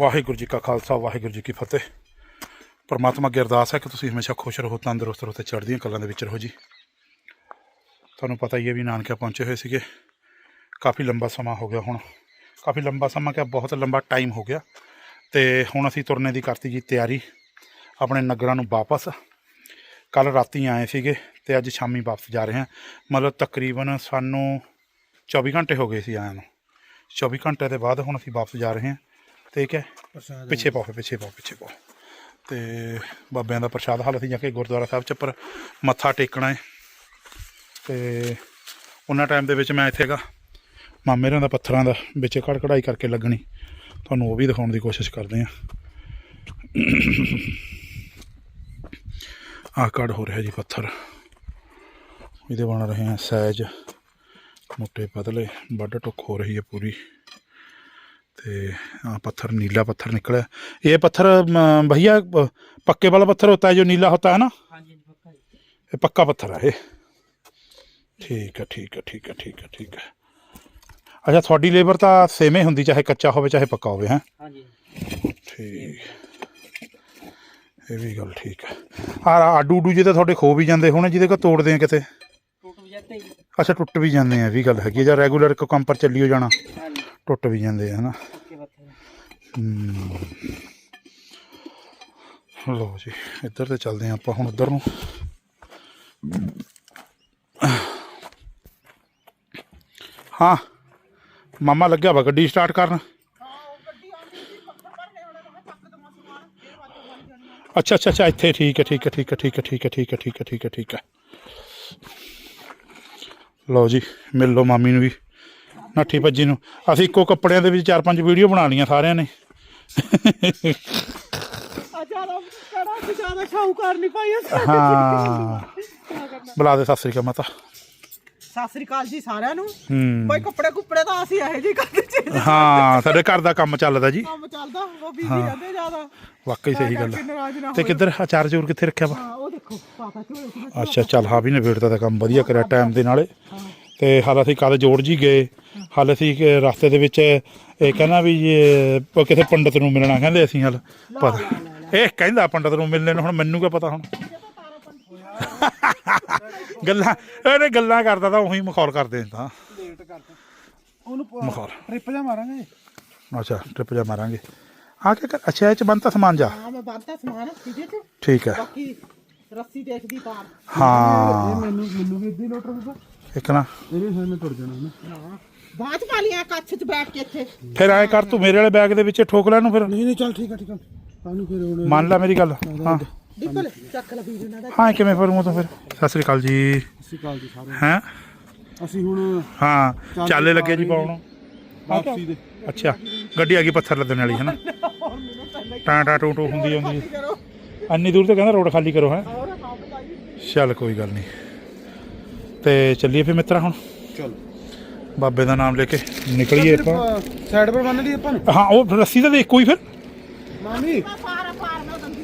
ਵਾਹਿਗੁਰੂ ਜੀ ਕਾ ਖਾਲਸਾ, ਵਾਹਿਗੁਰੂ ਜੀ ਕੀ ਫਤਿਹ। ਪਰਮਾਤਮਾ ਅੱਗੇ ਅਰਦਾਸ ਹੈ ਕਿ ਤੁਸੀਂ ਹਮੇਸ਼ਾ ਖੁਸ਼ ਰਹੋ, ਤੰਦਰੁਸਤ ਰਹੋ ਤੇ ਚੜ੍ਹਦੀਆਂ ਕਲਾਂ ਦੇ ਵਿੱਚ ਰਹੋ ਜੀ। ਤੁਹਾਨੂੰ ਪਤਾ ਹੀ ਹੈ ਵੀ ਨਾਨਕਿਆ ਪਹੁੰਚੇ ਹੋਏ ਸੀਗੇ। ਕਾਫੀ ਲੰਬਾ ਸਮਾਂ ਹੋ ਗਿਆ ਹੁਣ। ਕਾਫੀ ਲੰਬਾ ਸਮਾਂ ਕਿਆ ਬਹੁਤ ਲੰਬਾ ਟਾਈਮ ਹੋ ਗਿਆ। ਤੇ ਹੁਣ ਅਸੀਂ ਤੁਰਨੇ ਦੀ ਕਰਤੀ ਜੀ ਤਿਆਰੀ, ਆਪਣੇ ਨਗਰਾਂ ਨੂੰ ਵਾਪਸ। ਕੱਲ ਰਾਤੀ ਆਏ ਸੀਗੇ ਤੇ ਅੱਜ ਸ਼ਾਮੀ ਵਾਪਸ ਜਾ ਰਹੇ ਹਾਂ। ਮਤਲਬ ਤਕਰੀਬਨ ਸਾਨੂੰ 24 ਘੰਟੇ ਹੋ ਗਏ ਸੀ ਆਇਆਂ ਨੂੰ। 24 ਘੰਟੇ ਦੇ ਬਾਅਦ ਹੁਣ ਅਸੀਂ ਵਾਪਸ ਜਾ ਰਹੇ ਹਾਂ। ਤੇ ਕਿਆ ਪਿੱਛੇ ਪਾਓ ਪਿੱਛੇ ਪਾਓ ਪਿੱਛੇ ਪਾਓ। ਤੇ ਬਾਬਿਆਂ ਦਾ ਪ੍ਰਸ਼ਾਦ ਹਾਲ ਅਸੀਂ ਜਾ ਕੇ ਗੁਰਦੁਆਰਾ ਸਾਹਿਬ ਚ ਪਰ ਮੱਥਾ ਟੇਕਣਾ ਹੈ। ਤੇ ਉਹਨਾਂ ਟਾਈਮ ਦੇ ਵਿੱਚ ਮੈਂ ਇੱਥੇ ਹੈਗਾ। ਮਾਮੇ ਹੋਰਾਂ ਦਾ ਪੱਥਰਾਂ ਦਾ ਵਿੱਚ ਕੜ ਕਢਾਈ ਕਰਕੇ ਲੱਗਣੀ। ਤੁਹਾਨੂੰ ਉਹ ਵੀ ਦਿਖਾਉਣ ਦੀ ਕੋਸ਼ਿਸ਼ ਕਰਦੇ ਹਾਂ। ਆਹ ਕੜ ਹੋ ਰਿਹਾ ਜੀ ਪੱਥਰ। ਇਹਦੇ ਬਣ ਰਹੇ ਆ ਸੈਜ ਮੋਟੇ ਪਤਲੇ ਵੱਡ ਟੁੱਕ ਹੋ ਰਹੀ ਹੈ ਪੂਰੀ। ਤੇ आ पत्थर नीला पत्थर निकला ये पत्थर म, भैया प- पक्के वाला पत्थर होता है जो नीला होता है ना हाँ जी पक्का जी ये पक्का पत्थर है ये ਠੀਕ ਹੈ ਠੀਕ ਹੈ ਠੀਕ ਹੈ ਠੀਕ ਹੈ ਠੀਕ ਹੈ ਅੱਛਾ ਤੁਹਾਡੀ ਲੇਬਰ ਤਾਂ ਸੇਮ ਹੀ ਹੁੰਦੀ ਚਾਹੇ ਕੱਚਾ ਹੋਵੇ ਚਾਹੇ ਪੱਕਾ ਹੋਵੇ ਹੈ हाँ जी ਠੀਕ ਇਹ ਵੀ ਗੱਲ ਠੀਕ ਹੈ ਆ ਆਡੂ ਊਡੂ ਜਿਹਦੇ ਤੁਹਾਡੇ ਖੋ ਵੀ ਜਾਂਦੇ ਹੋਣੇ ਜਿਹਦੇ ਕੋ ਤੋੜਦੇ ਆ ਕਿਤੇ टूट भी जाते हैं ਅੱਛਾ ਟੁੱਟ ਵੀ ਜਾਂਦੇ ਆ ਇਹ ਵੀ ਗੱਲ ਹੈਗੀ ਆ, ਜਾਂ ਰੈਗੂਲਰ ਇੱਕ ਕੰਮ ਪਰ ਚੱਲੀ ਹੋ ਜਾਣਾ हाँ जी ਟੁੱਟ ਵੀ ਜਾਂਦੇ ਆ ਹਨਾ। ਲੋ ਜੀ ਇੱਧਰ ਤੇ ਚੱਲਦੇ ਆ ਆਪਾਂ ਹੁਣ ਉੱਧਰ ਨੂੰ। ਹਾਂ ਮਾਮਾ ਲੱਗਿਆ ਵਾ ਗੱਡੀ ਸਟਾਰਟ ਕਰਨ। ਅੱਛਾ ਅੱਛਾ ਅੱਛਾ ਇੱਥੇ ਠੀਕ ਹੈ ਠੀਕ ਹੈ ਠੀਕ ਹੈ ਠੀਕ ਹੈ ਠੀਕ ਹੈ ਠੀਕ ਹੈ ਠੀਕ ਹੈ ਠੀਕ ਹੈ ਠੀਕ ਹੈ। ਲਓ ਜੀ ਮਿਲ ਲਓ ਮਾਮੀ ਨੂੰ ਵੀ। ਨੱਠੀ ਭੱਜੀ ਨੂੰ। ਅਸੀਂ ਇੱਕੋ ਕੱਪੜਿਆਂ ਦੇ ਵਿੱਚ ਚਾਰ ਪੰਜ ਵੀਡੀਓ ਬਣਾ ਲਈਆਂ ਸਾਰਿਆਂ ਨੇ। ਜ਼ਿਆਦਾ ਕੜਾ ਕਿ ਜ਼ਿਆਦਾ ਸ਼ਾਹੂਕਾਰ ਨਹੀਂ ਪਾਈ ਹਾਂ। ਬੁਲਾ ਦੇ ਸਤਿ ਸ੍ਰੀ ਅਕਾਲ ਮਾਤਾ। ਸਤਿ ਸ੍ਰੀ ਅਕਾਲ ਜੀ ਸਾਰਿਆਂ ਨੂੰ। ਕੋਈ ਕੱਪੜੇ ਕੁੱਪੜੇ ਤਾਂ ਅਸੀਂ ਇਹੋ ਜਿਹੇ ਕਰਦੇ ਚ ਹਾਂ ਸਾਡੇ ਘਰ ਦਾ ਕੰਮ ਚੱਲਦਾ ਜੀ। ਕੰਮ ਚੱਲਦਾ ਉਹ ਬੀਜੀ ਰਹਿੰਦੇ ਜ਼ਿਆਦਾ। ਵਾਕਈ ਸਹੀ ਗੱਲ ਨਾ ਤੇ। ਕਿੱਧਰ ਅਚਾਰ ਚੂਰ ਕਿੱਥੇ ਰੱਖਿਆ ਵਾ? ਹਾਂ ਉਹ ਦੇਖੋ ਪਾਤਾ ਝੋਲੇ ਚ ਅੱਛਾ ਚੱਲ ਹਾਂ ਵੀ ਨਵੇੜਦਾ ਦਾ ਕੰਮ ਵਧੀਆ ਕਰਿਆ ਟਾਈਮ ਦੇ ਨਾਲੇ। ਤੇ ਹਾਲ ਅਸੀਂ ਕਦ ਜੋੜ ਜੀ ਗਏ। ਹਾਲ ਅਸੀਂ ਕਿ ਰਸਤੇ ਦੇ ਵਿੱਚ ਇਹ ਕਹਿੰਦਾ ਵੀ ਇਹ ਪ- ਕਿਸੇ ਪੰਡਤ ਨੂੰ ਮਿਲਣਾ ਕਹਿੰਦੇ ਅਸੀਂ ਹਾਲ। ਪਤਾ ਇਹ ਕਹਿੰਦਾ ਪੰਡਤ ਨੂੰ ਮਿਲਣੇ ਨੂੰ ਹੁਣ ਮੈਨੂੰ ਕੀ ਪਤਾ ਹੁਣ। ਗੱਲਾਂ ਇਹਨੇ ਗੱਲਾਂ ਕਰਦਾ ਤਾਂ ਉਹੀ ਮਖੌਲ ਕਰਦੇ ਤਾਂ। ਲੇਟ ਕਰਦਾ। ਉਹਨੂੰ ਮਖੌਲ। ਟ੍ਰਿਪ ਜਾ ਮਾਰਾਂਗੇ? ਅੱਛਾ ਟ੍ਰਿਪ ਜਾ ਮਾਰਾਂਗੇ। ਆ ਕੇ ਕਰ ਅੱਛਾ ਇਹ ਚ ਬੰਤਾ ਸਮਾਨ ਜਾ। ਹਾਂ ਮੈਂ ਬੰਨਤਾ ਸਮਾਨ ਚ। ਠੀਕ ਹੈ। ਬਾਕੀ ਰੱਸੀ ਦੇਖਦੀ ਤਾਰ ਹਾਂ। ਮੈਨੂੰ ਮੈਨੂੰ ਵੀ ਇੱਦੀ ਲੋਟਰ ਦਿੱਤਾ ਇੱਕ ਨਾ। ਇਹਦੇ ਸਾਹਮਣੇ ਟੁੱਟ ਜਾਣਾ ਨਾ। ਚ ਪਾ ਲਿਆ ਕੱਛ ਚ ਬੈਠ ਕੇ ਇੱਥੇ। ਫਿਰ ਐ ਕਰ ਤੂੰ ਮੇਰੇ ਵਾਲੇ ਬੈਗ ਦੇ ਵਿੱਚ ਠੋਕ ਲੈ ਨੂੰ ਫਿਰ। ਨਹੀਂ ਨਹੀਂ ਚੱਲ ਠੀਕ ਆ ਠੀਕ ਆ। ਕਾਹਨੂੰ ਫਿਰ ਹੁਣ ਮੰਨ ਲੈ ਮੇਰੀ ਗੱਲ। ਹਾਂ। ਡਿੱਪਲ ਚੱਕ ਲਾ ਵੀਰ ਇਹਨਾਂ ਦਾ। ਹਾਂ ਕਿਵੇਂ ਫਿਰ ਮੂੰਹ ਤੋਂ ਫਿਰ? ਸਤਿ ਸ੍ਰੀ ਅਕਾਲ ਜੀ। ਅਸੀਂ ਕਾਲ ਜੀ ਸਾਰੇ ਹੈ? ਅਸੀਂ ਹੁਣ ਹਾਂ ਚਾਲੇ ਲੱਗੇ ਜੀ ਪਾਉਣ। ਵਾਪਸੀ ਦੇ। ਅੱਛਾ ਗੱਡੀ ਆ ਗਈ ਪੱਥਰ ਲੱਦਣ ਵਾਲੀ ਹੈ ਨਾ ਟਾਂ ਟਾਂ ਟੂ ਟੂ ਹੁੰਦੀ ਕਰੋ। ਅੰਨੀ ਦੂਰ ਤੇ ਕਹਿੰਦਾ ਰੋਡ ਖਾਲੀ ਕਰੋ ਹੈ? ਚੱਲ ਕੋਈ ਗੱਲ ਨਹੀਂ। ਤੇ ਚੱਲੀਏ ਫਿਰ ਮਿੱਤਰਾ ਹੁਣ। ਚਲ। ਬਾਬੇ ਦਾ ਨਾਮ ਲੈ ਕੇ ਨਿਕਲੀਏ ਆਪਾਂ। ਸਾਈਡ ਪਰ ਬੰਨ ਲਈ ਆਪਾਂ ਨੂੰ? ਹਾਂ ਉਹ ਰੱਸੀ ਤਾਂ ਇੱਕੋ ਹੀ ਫਿਰ। ਮਾਮੀ। ਪਾਰ ਪਾਰ ਮੈਂ ਦੰਦੀ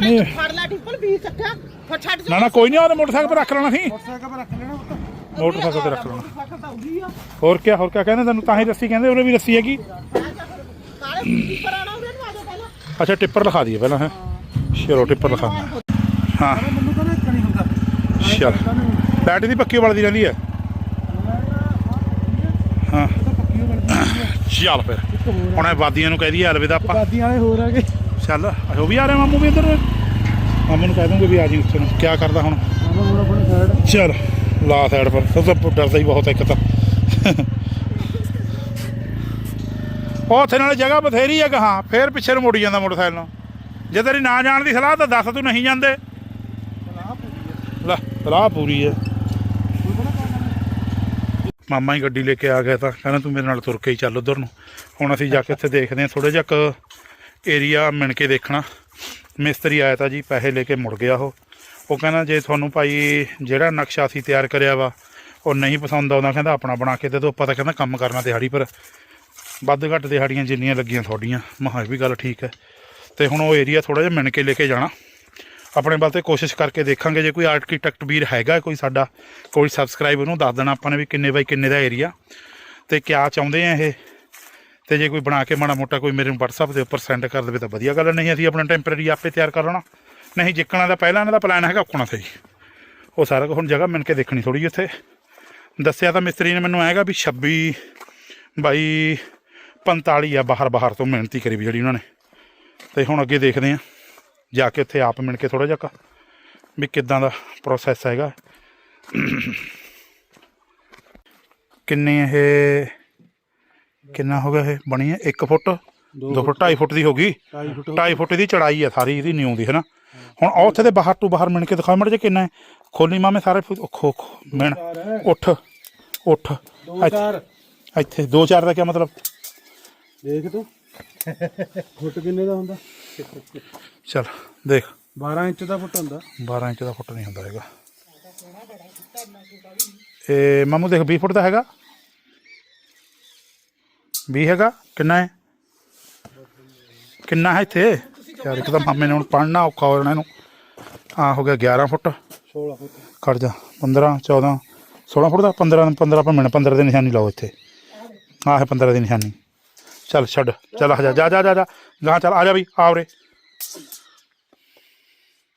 ਨਹੀਂ। ਫੜ ਲੈ ਡਿੱਪਲ ਵੀ ਚੱਕਿਆ। ਫਿਰ ਛੱਡ ਨਾ ਨਾ ਕੋਈ ਨਹੀਂ ਉਹਨੇ ਮੋਟਰਸਾਈਕਲ 'ਤੇ ਰੱਖ ਲੈਣਾ ਸੀ। ਮੋਟਰਸਾਈਕਲ ਪਰ ਰੱਖ ਲੈਣਾ ਪੁੱਤ। ਮੋਟਰਸਾਈਕਲ 'ਤੇ ਰੱਖ ਲੈਣਾ। ਹੋਰ ਕੀ ਹੋਰ ਕੀ ਕਹਿੰਦੇ ਤੈਨੂੰ? ਤਾਂ ਹੀ ਰੱਸੀ ਕਹਿੰਦੇ ਉਹਨੇ ਵੀ ਰੱਸੀ ਹੈਗੀ। ਨੂੰ ਅੱਛਾ ਟਿੱਪਰ ਲਿਖਾ ਦਈਏ ਪਹਿਲਾਂ ਹੈ। ਚਲੋ ਟਿੱਪਰ ਲਿਖਾਉਂਦਾ ਹਾਂ। ਮੈਨੂੰ ਤਾਂ ਇੱਕ ਨਹੀਂ ਹੁੰਦਾ। ਚਲ। ਬੈਟ ਦੀ ਪੱਕੀ ਵਲਦੀ ਰਹਿੰਦੀ ਹੈ। ਹਾਂ। ਚੱਲ ਫਿਰ। ਹੁਣ ਇਹ ਵਾਦੀਆਂ ਨੂੰ ਕਹਿ ਦਈਏ ਅਲਵਿਦਾ ਆਪਾਂ। ਬਾਦੀਆਂ ਵਾਲੇ ਹੋਰ ਆ ਗਏ ਚੱਲ ਉਹ ਵੀ ਆ ਰਿਹਾ ਮਾਮੂ ਵੀ ਇੱਧਰ। ਮਾਮੂ ਨੂੰ ਕਹਿ ਦੂੰਗੇ ਵੀ ਆ ਜੀ ਉੱਥੇ ਨੂੰ। ਕੀ ਕਰਦਾ ਹੁਣ? ਮਾਮਾ ਹੁਣ ਆਪਣੀ ਸਾਈਡ ਚੱਲ ਲਾ ਸਾਈਡ ਪਰ। ਸਭ ਤੋਂ ਡਰਦਾ ਹੀ ਬਹੁਤ ਹੈ ਇੱਕ ਤਾਂ। ਉਹ ਉੱਥੇ ਨਾਲੇ ਜਗ੍ਹਾ ਬਥੇਰੀ ਹੈ ਕਹਾਂ ਫੇਰ ਪਿੱਛੇ ਨੂੰ ਮੁੜੀ ਜਾਂਦਾ ਮੋਟਰਸਾਈਕਲ ਨੂੰ। ਜੇ ਤੇਰੀ ਨਾ ਜਾਣ ਦੀ ਸਲਾਹ ਤਾਂ ਦੱਸ ਤੂੰ ਨਹੀਂ ਜਾਂਦੇ। ਲੈ ਸਲਾਹ ਪੂਰੀ ਹੈ। ਮਾਮਾ ਹੀ ਗੱਡੀ ਲੈ ਕੇ ਆ ਗਿਆ ਤਾਂ ਕਹਿੰਦਾ ਤੂੰ ਮੇਰੇ ਨਾਲ ਤੁਰ ਕੇ ਹੀ ਚੱਲ ਉਧਰ ਨੂੰ। ਹੁਣ ਅਸੀਂ ਜਾ ਕੇ ਉੱਥੇ ਦੇਖਦੇ ਹਾਂ ਥੋੜਾ ਜਿਹਾ ਇੱਕ ਏਰੀਆ ਮਿਣ ਕੇ ਦੇਖਣਾ। ਮਿਸਤਰੀ ਆਇਆ ਤਾਂ ਜੀ, ਪੈਸੇ ਲੈ ਕੇ ਮੁੜ ਗਿਆ ਉਹ। ਉਹ ਕਹਿੰਦਾ ਜੇ ਤੁਹਾਨੂੰ ਭਾਈ ਜਿਹੜਾ ਨਕਸ਼ਾ ਅਸੀਂ ਤਿਆਰ ਕਰਿਆ ਵਾ, ਉਹ ਨਹੀਂ ਪਸੰਦ ਆਉਂਦਾ, ਕਹਿੰਦਾ ਆਪਣਾ ਬਣਾ ਕੇ ਦੇ ਦਿਓ। ਆਪਾਂ ਤਾਂ ਕਹਿੰਦਾ ਕੰਮ ਕਰਨਾ ਦਿਹਾੜੀ ਪਰ। ਵੱਧ ਘੱਟ ਦਿਹਾੜੀਆਂ ਜਿੰਨੀਆਂ ਲੱਗੀਆਂ ਤੁਹਾਡੀਆਂ। ਮਹਾ ਵੀ ਗੱਲ ਠੀਕ ਹੈ। ਤੇ ਹੁਣ ਉਹ ਏਰੀਆ ਥੋੜਾ ਜਿਹਾ ਮਿਣ ਕੇ ਲੈ ਕੇ ਜਾਣਾ। ਆਪਣੇ ਵੱਲ ਤੇ ਕੋਸ਼ਿਸ਼ ਕਰਕੇ ਦੇਖਾਂਗੇ। ਜੇ ਕੋਈ ਆਰਕੀਟੈਕਟ ਵੀਰ ਹੈਗਾ ਕੋਈ ਸਾਡਾ, ਕੋਈ ਸਬਸਕ੍ਰਾਈਬ ਉਹਨੂੰ ਦੱਸ ਦੇਣਾ ਆਪਾਂ ਨੇ ਵੀ ਕਿੰਨੇ ਬਾਈ ਕਿੰਨੇ ਦਾ ਏਰੀਆ ਤੇ ਕਿਆ ਚਾਹੁੰਦੇ ਆ ਇਹ? ਤੇ ਜੇ ਕੋਈ ਬਣਾ ਕੇ ਮਾੜਾ ਮੋਟਾ ਕੋਈ ਮੇਰੇ ਨੂੰ WhatsApp ਦੇ ਉੱਪਰ ਸੈਂਡ ਕਰ ਦੇਵੇ ਤਾਂ ਵਧੀਆ ਗੱਲ ਨਹੀਂ ਅਸੀਂ ਆਪਣਾ ਟੈਂਪਰੇਰੀ ਆਪੇ ਤਿਆਰ ਕਰ ਲੈਣਾ। ਨਹੀਂ ਜਿੱਕਣਾ ਦਾ ਪਹਿਲਾਂ ਇਹਨਾਂ ਦਾ ਪਲਾਨ ਹੈਗਾ ਉੱਕਣਾ ਤੇ ਉਹ ਸਾਰਾ ਕੁਝ ਹੁਣ ਜਗ੍ਹਾ ਮਿਲ ਕੇ ਦੇਖਣੀ ਥੋੜੀ ਉੱਥੇ। ਦੱਸਿਆ ਤਾਂ ਮਿਸਤਰੀ ਨੇ ਮੈਨੂੰ ਆਏਗਾ ਵੀ 26 ਬਾਈ 45 ਆ ਬਾਹਰ ਬਾਹਰ ਤੋਂ ਮਿਹਨਤੀ ਕਰੀ ਵੀ ਜਿਹੜੀ ਉਹਨਾਂ ਨੇ। ਤੇ ਹੁਣ ਅੱਗੇ ਦੇਖਦੇ ਆ। ਜਾ ਕੇ ਉੱਥੇ ਆਪ ਮਿਲ ਕੇ ਥੋੜਾ ਜਿਹਾ ਵੀ ਕਿੱਦਾਂ ਦਾ ਪ੍ਰੋਸੈਸ ਹੈਗਾ। ਕਿੰਨੇ ਇਹ ਕਿੰਨਾ ਹੋ ਗਿਆ ਇਹ? ਬਣੀ ਹੈ 1 ਫੁੱਟ? 2 ਫੁੱਟ 2.5 ਫੁੱਟ ਦੀ ਹੋ ਗਈ। 2.5 ਫੁੱਟ ਦੀ ਚੜਾਈ ਹੈ ਸਾਰੀ ਇਹਦੀ ਨਿਊ ਦੀ ਹੈ ਨਾ? ਹੁਣ ਉਹ ਉੱਥੇ ਦੇ ਬਾਹਰ ਤੋਂ ਬਾਹਰ ਮਿਣ ਕੇ ਦਿਖਾ ਮੜ ਜੇ ਕਿੰਨਾ ਹੈ। ਖੋਲੀ ਮਾਮੇ ਸਾਰੇ ਖੋ ਖੋ ਮਿਣ। ਉੱਠ ਉੱਠ। ਇੱਥੇ 2 4 ਦਾ ਕੀ ਮਤਲਬ? ਦੇਖ ਤੂੰ। ਫੁੱਟ ਕਿੰਨੇ ਦਾ ਹੁੰਦਾ? ਚਲ ਦੇਖ। 12 ਇੰਚ ਦਾ ਫੁੱਟ ਹੁੰਦਾ। 12 ਇੰਚ ਦਾ ਫੁੱਟ ਨਹੀਂ ਹੁੰਦਾ ਹੈਗਾ। ਇਹ ਮਾਮੂ ਦੇਖ 20 ਫੁੱਟ ਦਾ ਹੈਗਾ। 20 ਹੈਗਾ ਕਿੰਨਾ ਹੈ? ਕਿੰਨਾ ਹੈ ਇੱਥੇ? ਯਾਰ ਇੱਕ ਤਾਂ ਮਾਮੇ ਨੇ ਹੁਣ ਪੜਨਾ ਔਖਾ ਹੋ ਜਾਣਾ ਇਹਨੂੰ। ਆ ਹੋ ਗਿਆ 11 ਫੁੱਟ। 16 ਫੁੱਟ। ਖੜ ਜਾ 15 14 16 ਫੁੱਟ ਦਾ 15 15 ਪਰ ਮਿੰਟ 15 ਦੀ ਨਿਸ਼ਾਨੀ ਲਾਓ ਇੱਥੇ। ਆਹ ਹੈ 15 ਦੀ ਨਿਸ਼ਾਨੀ। ਚੱਲ ਛੱਡ ਚੱਲ ਆ ਜਾ ਜਾ ਜਾ ਜਾ ਗਾਂ ਚੱਲ ਆ ਜਾ ਵੀ ਆ ਉਰੇ।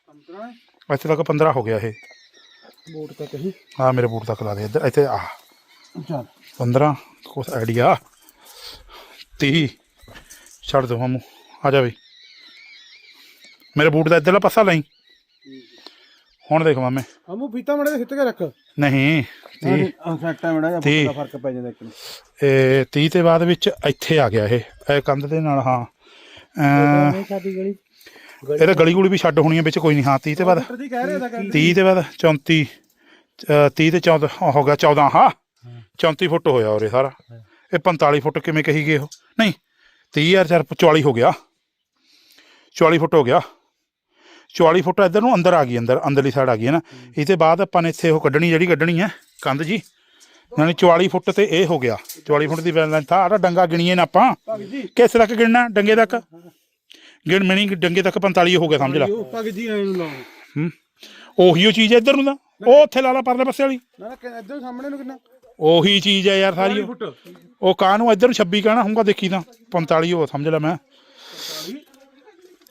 15 ਇੱਥੇ ਤੱਕ 15 ਹੋ ਗਿਆ ਇਹ। ਬੋਟ ਤੱਕ ਹੀ ਆ ਮੇਰੇ ਬੂਟ ਤੱਕ ਲਾ ਦੇ ਇੱਧਰ ਇੱਥੇ ਆ। ਚੱਲ। 15 ਕੁਛ ਆਈਡੀਆ 30 ਛੱਡ ਦੋ ਮਾਮੂ ਆ ਜਾ ਵੀ ਮੇਰੇ ਬੂਟ ਦਾ ਇੱਧਰਲਾ ਪਾਸਾ ਲਈ। ਹੁਣ ਦੇਖ ਮਾਮੇ। ਹਮੂ ਫੀਤਾ ਮੜੇ ਖਿੱਚ ਕੇ ਰੱਖ। ਨਹੀਂ 30 ਆ ਸੈੱਟਾ ਮੜਾ ਜਾਂ ਤੀਹ। ਦਾ ਫ਼ਰਕ ਪੈ ਜਾਂਦਾ ਇੱਕ ਨੂੰ। ਇਹ 30 ਤੇ ਬਾਅਦ ਵਿੱਚ ਇੱਥੇ ਆ ਗਿਆ ਇਹ ਇਹ ਕੰਧ ਦੇ ਨਾਲ ਹਾਂ। ਅਮ, ਸਾਡੀ ਗਲੀ। ਇਹਦਾ ਗਲੀ ਗੁਲੀ ਵੀ ਛੱਡ ਹੋਣੀ ਹੈ ਵਿੱਚ ਕੋਈ ਨਹੀਂ ਹਾਂ 30 ਤੇ ਬਾਅਦ ਫੁੱਟ ਦੀ ਕਹਿ ਰਿਹਾ ਤਾਂ ਕਹਿੰਦੇ 30 ਤੇ ਬਾਅਦ 34 ਅ, 30 ਤੇ 14 ਉਹ ਹੋ ਗਿਆ 14 ਹਾਂ। 34 ਫੁੱਟ ਹੋਇਆ ਉਰੇ ਸਾਰਾ। ਇਹ 45 ਫੁੱਟ ਕਿਵੇਂ ਕਹੀ ਗਏ ਉਹ? ਨਹੀਂ 30 ਯਾਰ ਚਾਰ 44 ਹੋ ਗਿਆ। 44 ਫੁੱਟ ਹੋ ਗਿਆ। 44 ਫੁੱਟ ਇੱਧਰ ਨੂੰ ਅੰਦਰ ਆ ਗਈ ਅੰਦਰ ਅੰਦਰਲੀ ਸਾਈਡ ਆ ਗਈ ਹੈ ਨਾ। ਇਹ ਤੇ ਬਾਅਦ ਆਪਾਂ ਨੇ ਇੱਥੇ ਉਹ ਕੱਢਣੀ ਜਿਹੜੀ ਕੱਢਣੀ ਹੈ ਕੰਧ ਜੀ। ਯਾਨੀ 44 ਫੁੱਟ ਤੇ ਇਹ ਹੋ ਗਿਆ। 44 ਫੁੱਟ ਦੀ ਲੈਂਥ ਆ ਆਹ ਡੰਗਾ ਗਿਣੀਏ ਨਾ ਆਪਾਂ। ਕਿਸ ਤੱਕ ਗਿਣਨਾ ਡੰਗੇ ਤੱਕ? ਗਿਣ ਮਿਣੀ ਡੰਗੇ ਤੱਕ 45 ਹੋ ਗਿਆ ਸਮਝ ਲੈ। ਉਹ ਪੱਗ ਜੀ ਐ ਨੂੰ ਲਾਓ। ਹੂੰ। ਉਹੀ ਉਹ ਚੀਜ਼ ਹੈ ਇੱਧਰ ਨੂੰ ਤਾਂ। ਉਹ ਉੱਥੇ ਲਾ ਲਾ ਪਰਲੇ ਪਾਸੇ ਵਾਲੀ। ਨਾ ਨਾ ਕਿ- ਇੱਧਰ ਸਾਹਮਣੇ ਨੂੰ ਕਿੰਨਾ? ਉਹੀ ਚੀਜ਼ ਹੈ ਯਾਰ ਸਾਰੀ। ਉਹ। ਫੁੱਟ। ਉਹ ਕਾਂ ਨੂੰ ਇੱਧਰ ਨੂੰ 26 ਕਹਿਣਾ ਹੋਊਗਾ ਦੇਖੀ ਤਾਂ। 45 ਉਹ ਸਮਝ ਲੈ ਮੈਂ।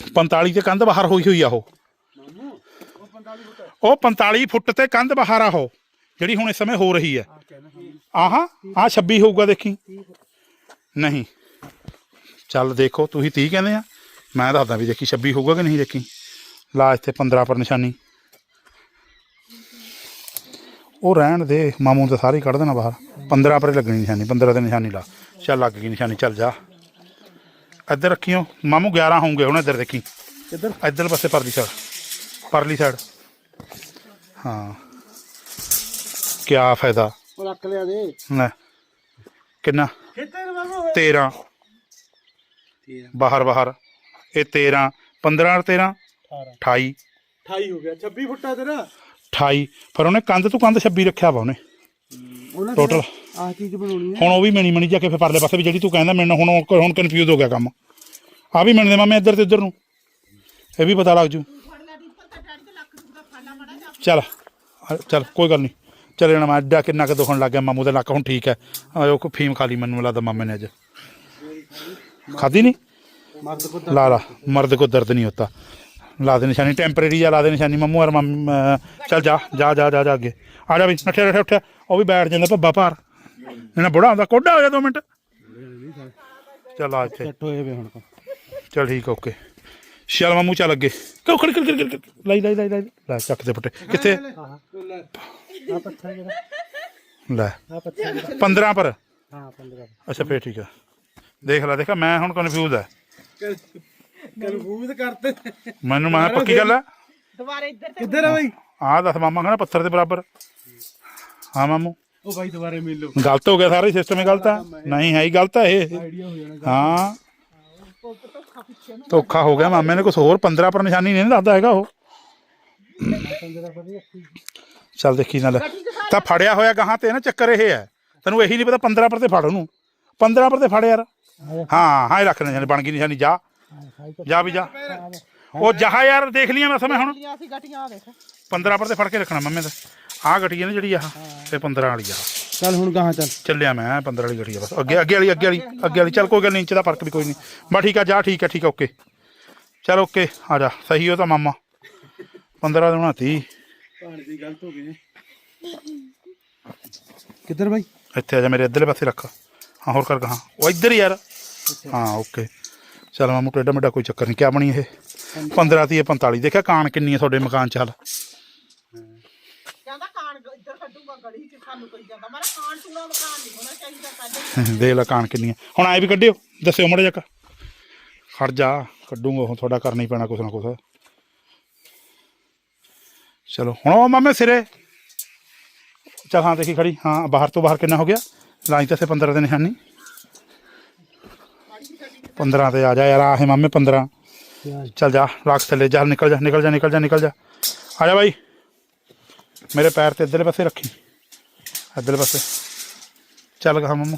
45 ਤੇ ਕੰਧ ਬਾਹਰ ਹੋਈ ਹੋਈ ਆ ਉਹ। ਉਹ 45 ਫੁੱਟ ਤੇ ਕੰਧ ਬਾਹਰ ਆ ਉਹ, ਜਿਹੜੀ ਹੁਣ ਇਸ ਸਮੇਂ ਹੋ ਰਹੀ ਹੈ। ਆਹਾਂ ਆ 26 ਹੋਊਗਾ ਦੇਖੀ। ਨਹੀਂ। ਚੱਲ ਦੇਖੋ, ਤੁਸੀਂ 30 ਕਹਿੰਦੇ ਆ। ਮੈਂ ਦੱਸਦਾ ਵੀ ਦੇਖੀ 26 ਹੋਊਗਾ ਕਿ ਨਹੀਂ ਦੇਖੀ। ਲਾ ਇੱਥੇ 15 ਪਰ ਨਿਸ਼ਾਨੀ। ਉਹ ਰਹਿਣ ਦੇ, ਮਾਮੂ ਤਾਂ ਸਾਰੇ ਕੱਢ ਦੇਣਾ ਬਾਹਰ। 15 ਪਰ ਲੱਗਣੀ ਨਿਸ਼ਾਨੀ 15 ਤੇ ਨਿਸ਼ਾਨੀ ਲਾ। ਚੱਲ ਲੱਗ ਗਈ ਨਿਸ਼ਾਨੀ, ਚੱਲ ਜਾ। ਇੱਧਰ ਰੱਖੀਓ ਮਾਮੂ 11 ਹੋਣਗੇ ਹੁਣ ਇੱਧਰ ਦੇਖੀ। ਕਿੱਧਰ? ਇੱਧਰ ਪਾਸੇ ਪਰਲੀ ਸਾਈਡ ਪਰਲੀ ਸਾਈਡ ਹਾਂ। ਕਿਆ ਫਾਇਦਾ। ਉਹ ਰੱਖ ਲਿਆ ਦੇ। ਲੈ। ਕਿੰਨਾ? ਖਿੱਤੇ ਨੂੰ ਬਾਬੂ 13 ਬਾਹਰ ਬਾਹਰ। ਇਹ 13 15 ਔਰ 13 28 28 ਹੋ ਗਿਆ। 26 ਫੁੱਟਾ ਤੇਰਾ। 28 ਪਰ ਉਹਨੇ ਕੰਧ ਤੋਂ ਕੰਧ 26 ਰੱਖਿਆ ਵਾ ਉਹਨੇ। ਉਹਨਾਂ ਟੋਟਲ ਆਹ ਚੀਜ਼ ਬਣਾਉਣੀ ਹੈ। ਹੁਣ ਉਹ ਵੀ ਮਿਣੀ ਮਿਣੀ ਜਾ ਕੇ ਫਿਰ ਪਰਲੇ ਪਾਸੇ ਵੀ ਜਿਹੜੀ ਤੂੰ ਕਹਿੰਦਾ ਮੈਨੂੰ ਹੁਣ ਉਹ- ਹੁਣ ਕਨਫਿਊਜ਼ ਹੋ ਗਿਆ ਕੰਮ। ਆ ਵੀ ਮਿਣਦੇ ਮਾਮੇ ਇੱਧਰ ਤੇ ਇੱਧਰ ਨੂੰ। ਇਹ ਵੀ ਪਤਾ ਲੱਗ ਜੂ। ਚੱਲ ਆ, ਚੱਲ ਕੋਈ ਗੱਲ ਨਹੀਂ। ਚੱਲ ਜਾਣਾ ਮੈਂ ਅੱਡਾ ਕਿੰਨਾ ਕੁ ਦੁਖਣ ਲੱਗ ਗਿਆ ਮਾਮੂ ਦਾ ਲੱਕ ਹੁਣ ਠੀਕ ਹੈ। ਆ ਉਹ ਕੋ ਫੀਮ ਖਾ ਲਈ ਮੈਨੂੰ ਲੱਗਦਾ ਮਾਮੇ ਨੇ ਅੱਜ। ਖਾਦੀ ਨਹੀਂ? ਮਰਦ ਕੋ ਲਾ ਲਾ ਮਰਦ ਕੋ ਦਰਦ ਨਹੀਂ ਹੋਤਾ ਲਾ ਦੇ ਨਿਸ਼ਾਨੀ ਟੈਂਪਰੇਰੀ ਜਾਂ ਲਾ ਦੇ ਨਿਸ਼ਾਨੀ ਮੰਮੂ ਔਰ ਮੰਮ ਅਹ ਚੱਲ ਜਾ ਜਾ ਜਾ ਜਾ ਜਾ ਅੱਗੇ। ਆ ਜਾ ਵੀ ਨੱਠਿਆ ਨੱਠਿਆ ਉੱਠਿਆ। ਉਹ ਵੀ ਬੈਠ ਜਾਂਦਾ ਭੱਬਾ ਭਾਰ। ਇਹਨਾਂ ਬੁੜਾ ਹੁੰਦਾ ਕੋਡਾ ਹੋ ਜਾ ਦੋ ਮਿੰਟ। ਚੱਲ ਆ ਇੱਥੇ। ਸੈੱਟ ਹੋਏ ਵੇ ਹੁਣ ਚੱਲ ਠੀਕ ਆ, ਓਕੇ। ਚੱਲ ਮਾਮੂ ਚੱਲ ਅੱਗੇ। ਕਿਉਂ ਖੜ ਖੜ ਖੜ ਖੜ ਲਾਈ ਲਾਈ ਲਾਈ ਲਾਈ। ਲੈ ਚੱਕ ਦੇ ਪੱਟੇ ਕਿੱਥੇ? ਆ ਪੱਥਰ ਜਿਹੜਾ। ਲੈ। ਆ ਪੱਥਰ ਜਿਹੜਾ। 15 ਪਰ। ਹਾਂ 15 ਅੱਛਾ ਫੇਰ ਠੀਕ ਆ। ਦੇਖ ਲੈ ਦੇਖਾ ਮੈਂ ਹੁਣ ਕਨਫਿਊਜ਼ ਆ। ਕਨਫੂਜ਼ ਕਰਤੇ। ਮੈਨੂੰ ਮੈਂ ਪੱਕੀ ਗੱਲ ਆ। ਦੁਬਾਰੇ ਇੱਧਰ ਤੇ ਕਿੱਧਰ ਆ ਬਈ? ਆਹ ਦੱਸ ਮਾਮਾ ਕਹਿੰਦਾ ਪੱਥਰ ਦੇ ਬਰਾਬਰ। ਹਾਂ ਮਾਮੂ। ਉਹ ਬਾਈ ਦੁਬਾਰੇ ਮਿਲ ਲਓ। ਗਲਤ ਹੋ ਗਿਆ ਸਾਰਾ ਸਿਸਟਮ ਹੀ ਗਲਤ ਆ। ਨਹੀਂ ਹੈ ਹੀ ਗਲਤ ਆ ਇਹ। ਆਈਡੀਆ ਹੋ ਜਾਣਾ ਹਾਂ। ਧੋਖਾ ਹੋ ਗਿਆ ਮਾਮੇ ਨੇ ਕੁਝ ਹੋਰ 15 ਪਰ ਨਿਸ਼ਾਨੀ ਨਹੀਂ ਨਾ ਦੱਸਦਾ ਹੈਗਾ ਉਹ। ਚੱਲ ਦੇਖੀ ਨਾਲ। ਤਾਂ ਫੜਿਆ ਹੋਇਆ ਗਾਹਾਂ ਤੇ ਨਾ ਚੱਕਰ ਇਹ ਹੈ। ਤੈਨੂੰ ਇਹੀ ਨਹੀਂ ਪਤਾ 15 ਪਰ ਤੇ ਫੜ ਉਹਨੂੰ। 15 ਪਰ ਤੇ ਫੜ ਯਾਰ। ਹਾਂ ਹਾਂ ਇਹ ਰੱਖ ਨਿਸ਼ਾਨੀ ਬਣ ਗਈ ਨਿਸ਼ਾਨੀ ਜਾ। ਜਾ ਵੀ ਜਾ। ਉਹ ਜਹਾ ਯਾਰ ਦੇਖ ਲਿਆ ਮੈਂ ਸਮੇਂ ਹੁਣ। ਗਟੀਆਂ ਸੀ ਗਟੀਆਂ ਆ ਦੇਖ 15 ਪਰ ਤੇ ਫੜ ਕੇ ਰੱਖਣਾ ਮੰਮੇ ਦਾ। ਆਹ ਗੱਡੀ ਹੈ ਨਾ ਜਿਹੜੀ ਆਹ ਤੇ 15 ਵਾਲੀ ਆ। ਚੱਲ ਹੁਣ ਗਾਹਾਂ ਚੱਲ। ਚੱਲਿਆ ਮੈਂ 15 ਵਾਲੀ ਗੱਡੀ ਆ ਬਸ। ਅੱਗੇ ਅੱਗੇ ਵਾਲੀ ਅੱਗੇ ਵਾਲੀ ਅੱਗੇ ਵਾਲੀ। ਚੱਲ ਕੋਈ ਗੱਲ ਨਹੀਂ ਇੰਚ ਦਾ ਫ਼ਰਕ ਵੀ ਕੋਈ ਨਹੀਂ। ਬਸ ਠੀਕ ਆ ਜਾ ਠੀਕ ਆ ਠੀਕ ਆ ਓਕੇ। ਚਲ ਓਕੇ ਆ ਜਾ। ਸਹੀ ਹੋ ਤਾਂ ਮਾਮਾ। 15 ਦੇਣਾ 30 ਭਾਣ ਦੀ ਗਲਤ ਹੋ ਗਈ ਕਿੱਧਰ ਬਾਈ? ਇੱਥੇ ਆ ਜਾ ਮੇਰੇ ਇੱਧਰਲੇ ਪਾਸੇ ਰੱਖ। ਹਾਂ ਹੋਰ ਕਰ ਕਹਾਂ ਉਹ ਇੱਧਰ ਯਾਰ। ਹਾਂ ਓਕੇ। ਚਲ ਮਾਮੂ ਟੇਡਾ ਮੇਡਾ ਕੋਈ ਚੱਕਰ ਨਹੀਂ। ਕਿਆ ਬਣੀ ਇਹ? 15 ਤੀ 45 ਦੇਖਿਆ ਕਾਨ ਕਿੰਨੀ ਹੈ ਤੁਹਾਡੇ ਮਕਾਨ ਚ ਹਾਲ ਕਹਿੰਦਾ ਕਾਨ ਗ- ਇੱਧਰ ਕੱਢੂਗਾ ਗਲੀ ਚ ਸਾਨੂੰ ਕਹੀ ਜਾਂਦਾ। ਮਾਰਾ ਕਾਨ ਟੂਣਾ ਮਕਾਨ ਨਹੀਂ ਹੋਣਾ ਚਾਹੀਦਾ ਸਾਡੇ ਦੇਖ ਲੈ ਕਾਨ ਕਿੰਨੀ ਹੈ ਹੁਣ ਆਏ ਵੀ ਕੱਢਿਓ, ਦੱਸਿਓ ਮੜੇ ਜੱਕ ਖੜ ਜਾ, ਕੱਢੂਗਾ ਉਹ ਤੁਹਾਡਾ ਕਰਨਾ ਹੀ ਪੈਣਾ ਕੁਛ ਨਾ ਕੁਛ। ਚਲੋ, ਹੁਣ ਉਹ ਮਾਮੇ ਸਿਰੇ। ਚੱਲ ਹਾਂ, ਦੇਖੀ ਖੜੀ। ਹਾਂ, ਬਾਹਰ ਤੋਂ ਬਾਹਰ ਕਿੰਨਾ ਹੋ ਗਿਆ? ਲਾਈਨ ਤਾਂ ਸੇ 15 ਦੇ ਨਿਸ਼ਾਨੀ 15 ਤੇ ਆ ਜਾ ਯਾਰ, ਆਹੇ ਮਾਮੇ 15 ਚੱਲ ਜਾ, ਰੱਖ ਥੱਲੇ, ਜਾ, ਨਿਕਲ ਜਾ ਨਿਕਲ ਜਾ ਨਿਕਲ ਜਾ ਨਿਕਲ ਜਾ। ਆ ਜਾ ਬਾਈ। ਮੇਰੇ ਪੈਰ ਤੇ ਇੱਧਰਲੇ ਪਾਸੇ ਰੱਖੀ। ਇੱਧਰਲੇ ਪਾਸੇ। ਚੱਲ ਗਾ ਮੰਮੂ।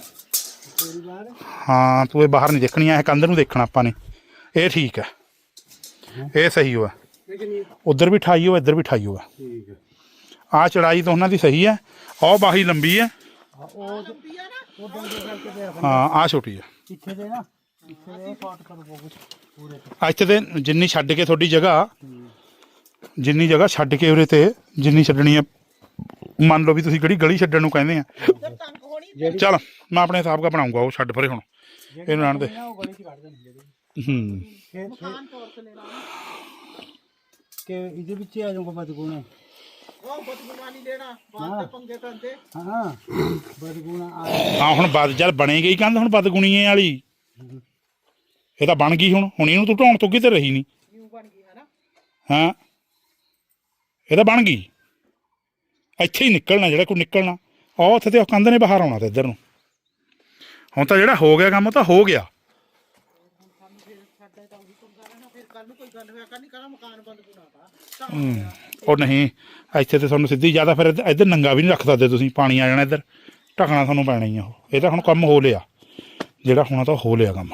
ਹਾਂ ਤੂੰ ਇਹ ਬਾਹਰ ਨਹੀਂ ਦੇਖਣੀ ਐ ਕੰਧ ਨੂੰ ਦੇਖਣਾ ਆਪਾਂ ਨੇ। ਇਹ ਠੀਕ ਹੈ। ਇਹ ਸਹੀ ਹੋਆ ਉਧਰ ਵੀ ਠਾਈ ਹੋ ਇੱਧਰ ਵੀ ਠਾਈ ਹੋਆ ਠੀਕ ਹੈ। ਆ ਚੜਾਈ ਤਾਂ ਉਹਨਾਂ ਦੀ ਸਹੀ ਹੈ। ਉਹ ਬਾਹੀ ਲੰਬੀ ਹੈ। ਹਾਂ ਆ ਛੋਟੀ ਹੈ। ਪਿੱਛੇ ਦੇ ਨਾ ਦੇ ਇੱਥੇ ਜਿੰਨੀ ਛੱਡ ਕੇ ਤੁਹਾਡੀ ਜਗ੍ਹਾ ਜਿੰਨੀ ਜਗ੍ਹਾ ਛੱਡ ਕੇ ਉਰੇ ਤੇ ਜਿੰਨੀ ਛੱਡਣੀ ਹੈ ਮੰਨ ਲਓ ਵੀ ਤੁਸੀਂ ਕਿਹੜੀ ਗਲੀ ਛੱਡਣ ਨੂੰ ਕਹਿੰਦੇ ਆ। ਚੱਲ ਮੈਂ ਆਪਣੇ ਹਿਸਾਬ ਦਾ ਬਣਾਉਂਗਾ ਉਹ ਛੱਡ ਪਰੇ ਹੁਣ। ਇਹਨੂੰ ਰਹਿਣ ਦੇ। ਨਾ ਉਹ ਗਲੀ ਚ ਕੱਢ ਦੇਣੀ ਜਿਹੜੀ। ਹੂੰ। ਕੇ ਲੈਣਾ ਕਿ ਇਹਦੇ ਵਿੱਚ ਆ ਜਾਊਗਾ ਬਦਗੁਣਾ ਉਹ ਬਦਗੁਣਾ ਨਹੀਂ ਲੈਣਾ ਬਾਅਦ ਤੇ ਪੰਗੇ ਪੈਂਦੇ ਹਾਂ। ਬਦਗੁਣਾ ਆ ਹਾਂ ਹੁਣ ਬਦ ਜਦ ਬਣੇ ਗਈ ਕੰਧ ਹੁਣ ਬਦਗੁਣੀਏ ਵਾਲੀ। ਇਹ ਤਾਂ ਬਣ ਗਈ ਹੁਣ ਹੁਣ ਇਹਨੂੰ ਤੂੰ ਢਾਉਣ ਤੋਂ ਕਿਤੇ ਰਹੀ ਨਹੀਂ ਨਿਊ ਬਣ ਗਈ ਹੈ ਨਾ ਹਾਂ। ਇਹ ਤਾਂ ਬਣ ਗਈ। ਇੱਥੇ ਹੀ ਨਿਕਲਣਾ, ਜਿਹੜਾ ਕੋਈ ਨਿਕਲਣਾ। ਉਹ ਉੱਥੇ ਤੇ ਉਹ ਕੰਧ ਨੇ ਬਾਹਰ ਆਉਣਾ ਤੇ ਇੱਧਰ ਨੂੰ। ਹੁਣ ਤਾਂ ਜਿਹੜਾ ਹੋ ਗਿਆ ਕੰਮ ਤਾਂ ਹੋ ਗਿਆ। ਉਹ ਨਹੀਂ, ਇੱਥੇ ਤੇ ਤੁਹਾਨੂੰ ਸਿੱਧੀ ਜ਼ਿਆਦਾ ਫਿਰ ਇੱਧਰ ਨੰਗਾ ਵੀ ਨਹੀਂ ਰੱਖ ਸਕਦੇ ਤੁਸੀਂ, ਪਾਣੀ ਆ ਜਾਣਾ ਇੱਧਰ। ਢਕਣਾ ਤੁਹਾਨੂੰ ਪੈਣਾ ਹੀ ਆ ਉਹ। ਇਹ ਤਾਂ ਹੁਣ ਕੰਮ ਹੋ ਲਿਆ। ਜਿਹੜਾ ਹੋਣਾ ਤਾਂ ਹੋ ਲਿਆ ਕੰਮ।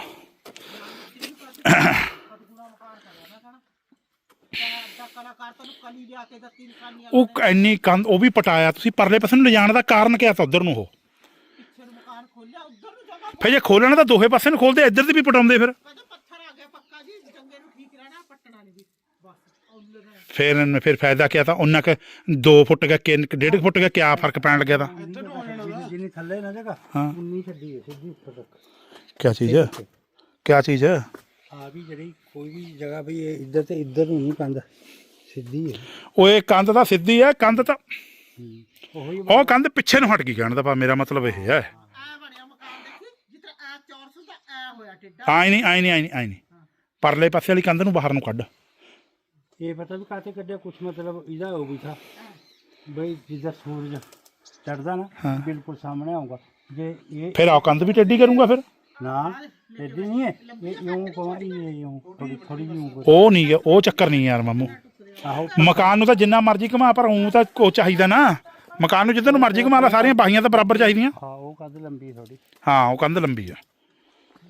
ਕਲੀ ਲਿਆ ਕੇ ਦਿੱਤੀ ਨਿਸ਼ਾਨੀਆਂ ਉਹ ਇੰਨੀ ਕੰਧ ਉਹ ਵੀ ਪਟਾਇਆ ਤੁਸੀਂ ਪਰਲੇ ਪਾਸੇ ਨੂੰ ਲਿਜਾਣ ਦਾ ਕਾਰਨ ਕਿਆ ਤਾਂ ਉਧਰ ਨੂੰ ਉਹ? ਪਿੱਛੇ ਨੂੰ ਮਕਾਨ ਖੋਲਿਆ ਉਧਰ ਨੂੰ ਜਗ੍ਹਾ ਫਿਰ ਜੇ ਖੋਲਣਾ ਤਾਂ ਦੋਹੇ ਪਾਸੇ ਨੂੰ ਖੋਲਦੇ ਇੱਧਰ ਦੀ ਵੀ ਪਟਾਉਂਦੇ ਫਿਰ। ਕਹਿੰਦਾ ਪੱਥਰ ਆ ਗਿਆ ਪੱਕਾ ਜੀ ਜੰਗੇ ਨੂੰ ਠੀਕ ਰਹਿਣਾ ਪੱਟਣਾ ਨਹੀਂ ਜੀ। ਬਸ ਉੱਲਰ ਹੈ ਫਿਰ ਇਹਨੂੰ- ਫਿਰ ਫਾਇਦਾ ਕਿਆ ਤਾਂ ਉਹਨਾਂ ਕ 2 ਫੁੱਟ ਦਾ ਕਿ 1.5 ਫੁੱਟ ਦਾ ਕਿਆ ਫ਼ਰਕ ਪੈਣ ਲੱਗਿਆ ਤਾਂ। ਜਿੰਨੀ ਥੱਲੇ ਨਾ ਜਗ੍ਹਾ ਹਾਂ। ਉਨੀ ਛੱਡੀ ਹੈ ਸਿੱਧੀ ਉੱਪਰ ਤੱਕ। ਕਿਆ ਚੀਜ਼ ਹੈ ਕਿਆ ਚੀਜ਼ ਹੈ ਆ ਵੀ ਜਿਹੜੀ ਕੋਈ ਵੀ ਜਗ੍ਹਾ ਵੀ ਇਹ ਇੱਧਰ ਤੇ ਇੱਧਰ ਨੂੰ ਨਹੀਂ ਪੈਂਦਾ। ਸਿੱਧੀ ਹੈ। ਉਹ ਇਹ ਕੰਧ ਤਾਂ ਸਿੱਧੀ ਹੈ ਕੰਧ ਤਾਂ ਉਹੀ ਉਹ ਕੰਧ ਪਿੱਛੇ ਨੂੰ ਹਟ ਗਈ ਕਹਿਣ ਦਾ ਪਾ ਮੇਰਾ ਮਤਲਬ ਇਹ ਹੈ। ਐ ਬਣਿਆ ਮਕਾਨ ਦੇਖੀ ਜਿੱਥੇ ਐ ਚੌਰਸ ਦਾ ਐ ਹੋਇਆ ਟਿੱਡਾ। ਆਈ ਨਹੀਂ ਆਈ ਨਹੀਂ ਆਈ ਨਹੀਂ ਆਈ ਨਹੀਂ। ਪਰਲੇ ਪਾਸੇ ਵਾਲੀ ਕੰਧ ਨੂੰ ਬਾਹਰ ਨੂੰ ਕੱਢ। ਇਹ ਪਤਾ ਵੀ ਕਾਤੇ ਕੱਢਿਆ ਕੁਛ ਮਤਲਬ ਇਹਦਾ ਉਹ ਵੀ ਥਾ। ਬਈ ਜਿੱਦਾਂ ਸੂਰਜ ਚੜਦਾ ਨਾ ਹਾਂ। ਬਿਲਕੁਲ ਸਾਹਮਣੇ ਆਊਗਾ। ਜੇ ਇਹ ਫਿਰ ਆ ਕੰਧ ਵੀ ਟੇਢੀ ਕਰੂੰਗਾ ਫਿਰ? ਨਾ ਐਡੀ ਨਹੀਂ ਹੈ। ਇਹ ਇਉਂ ਕਵਾਂਗੀ ਇਹ ਇਉਂ ਥੋੜੀ ਥੋੜੀ ਉਂ ਉਹ ਨਹੀਂ ਹੈ ਉਹ ਚੱਕਰ ਨਹੀਂ ਯਾਰ ਮਾਮੂ। ਮਕਾਨ ਨੂੰ ਤਾਂ ਜਿੰਨਾ ਮਰਜ਼ੀ ਘੁਮਾ ਪਰ ਉਹ ਤਾਂ ਉਹ ਚਾਹੀਦਾ ਨਾ। ਮਕਾਨ ਨੂੰ ਜਿੱਧਰ ਨੂੰ ਮਰਜ਼ੀ ਘੁਮਾ ਲਾ ਸਾਰੀਆਂ ਬਾਹੀਆਂ ਤਾਂ ਬਰਾਬਰ ਚਾਹੀਦੀਆਂ। ਹਾਂ ਉਹ ਕੱਦ ਲੰਬੀ ਥੋੜੀ ਹਾਂ ਉਹ ਕੰਧ ਲੰਬੀ ਆ।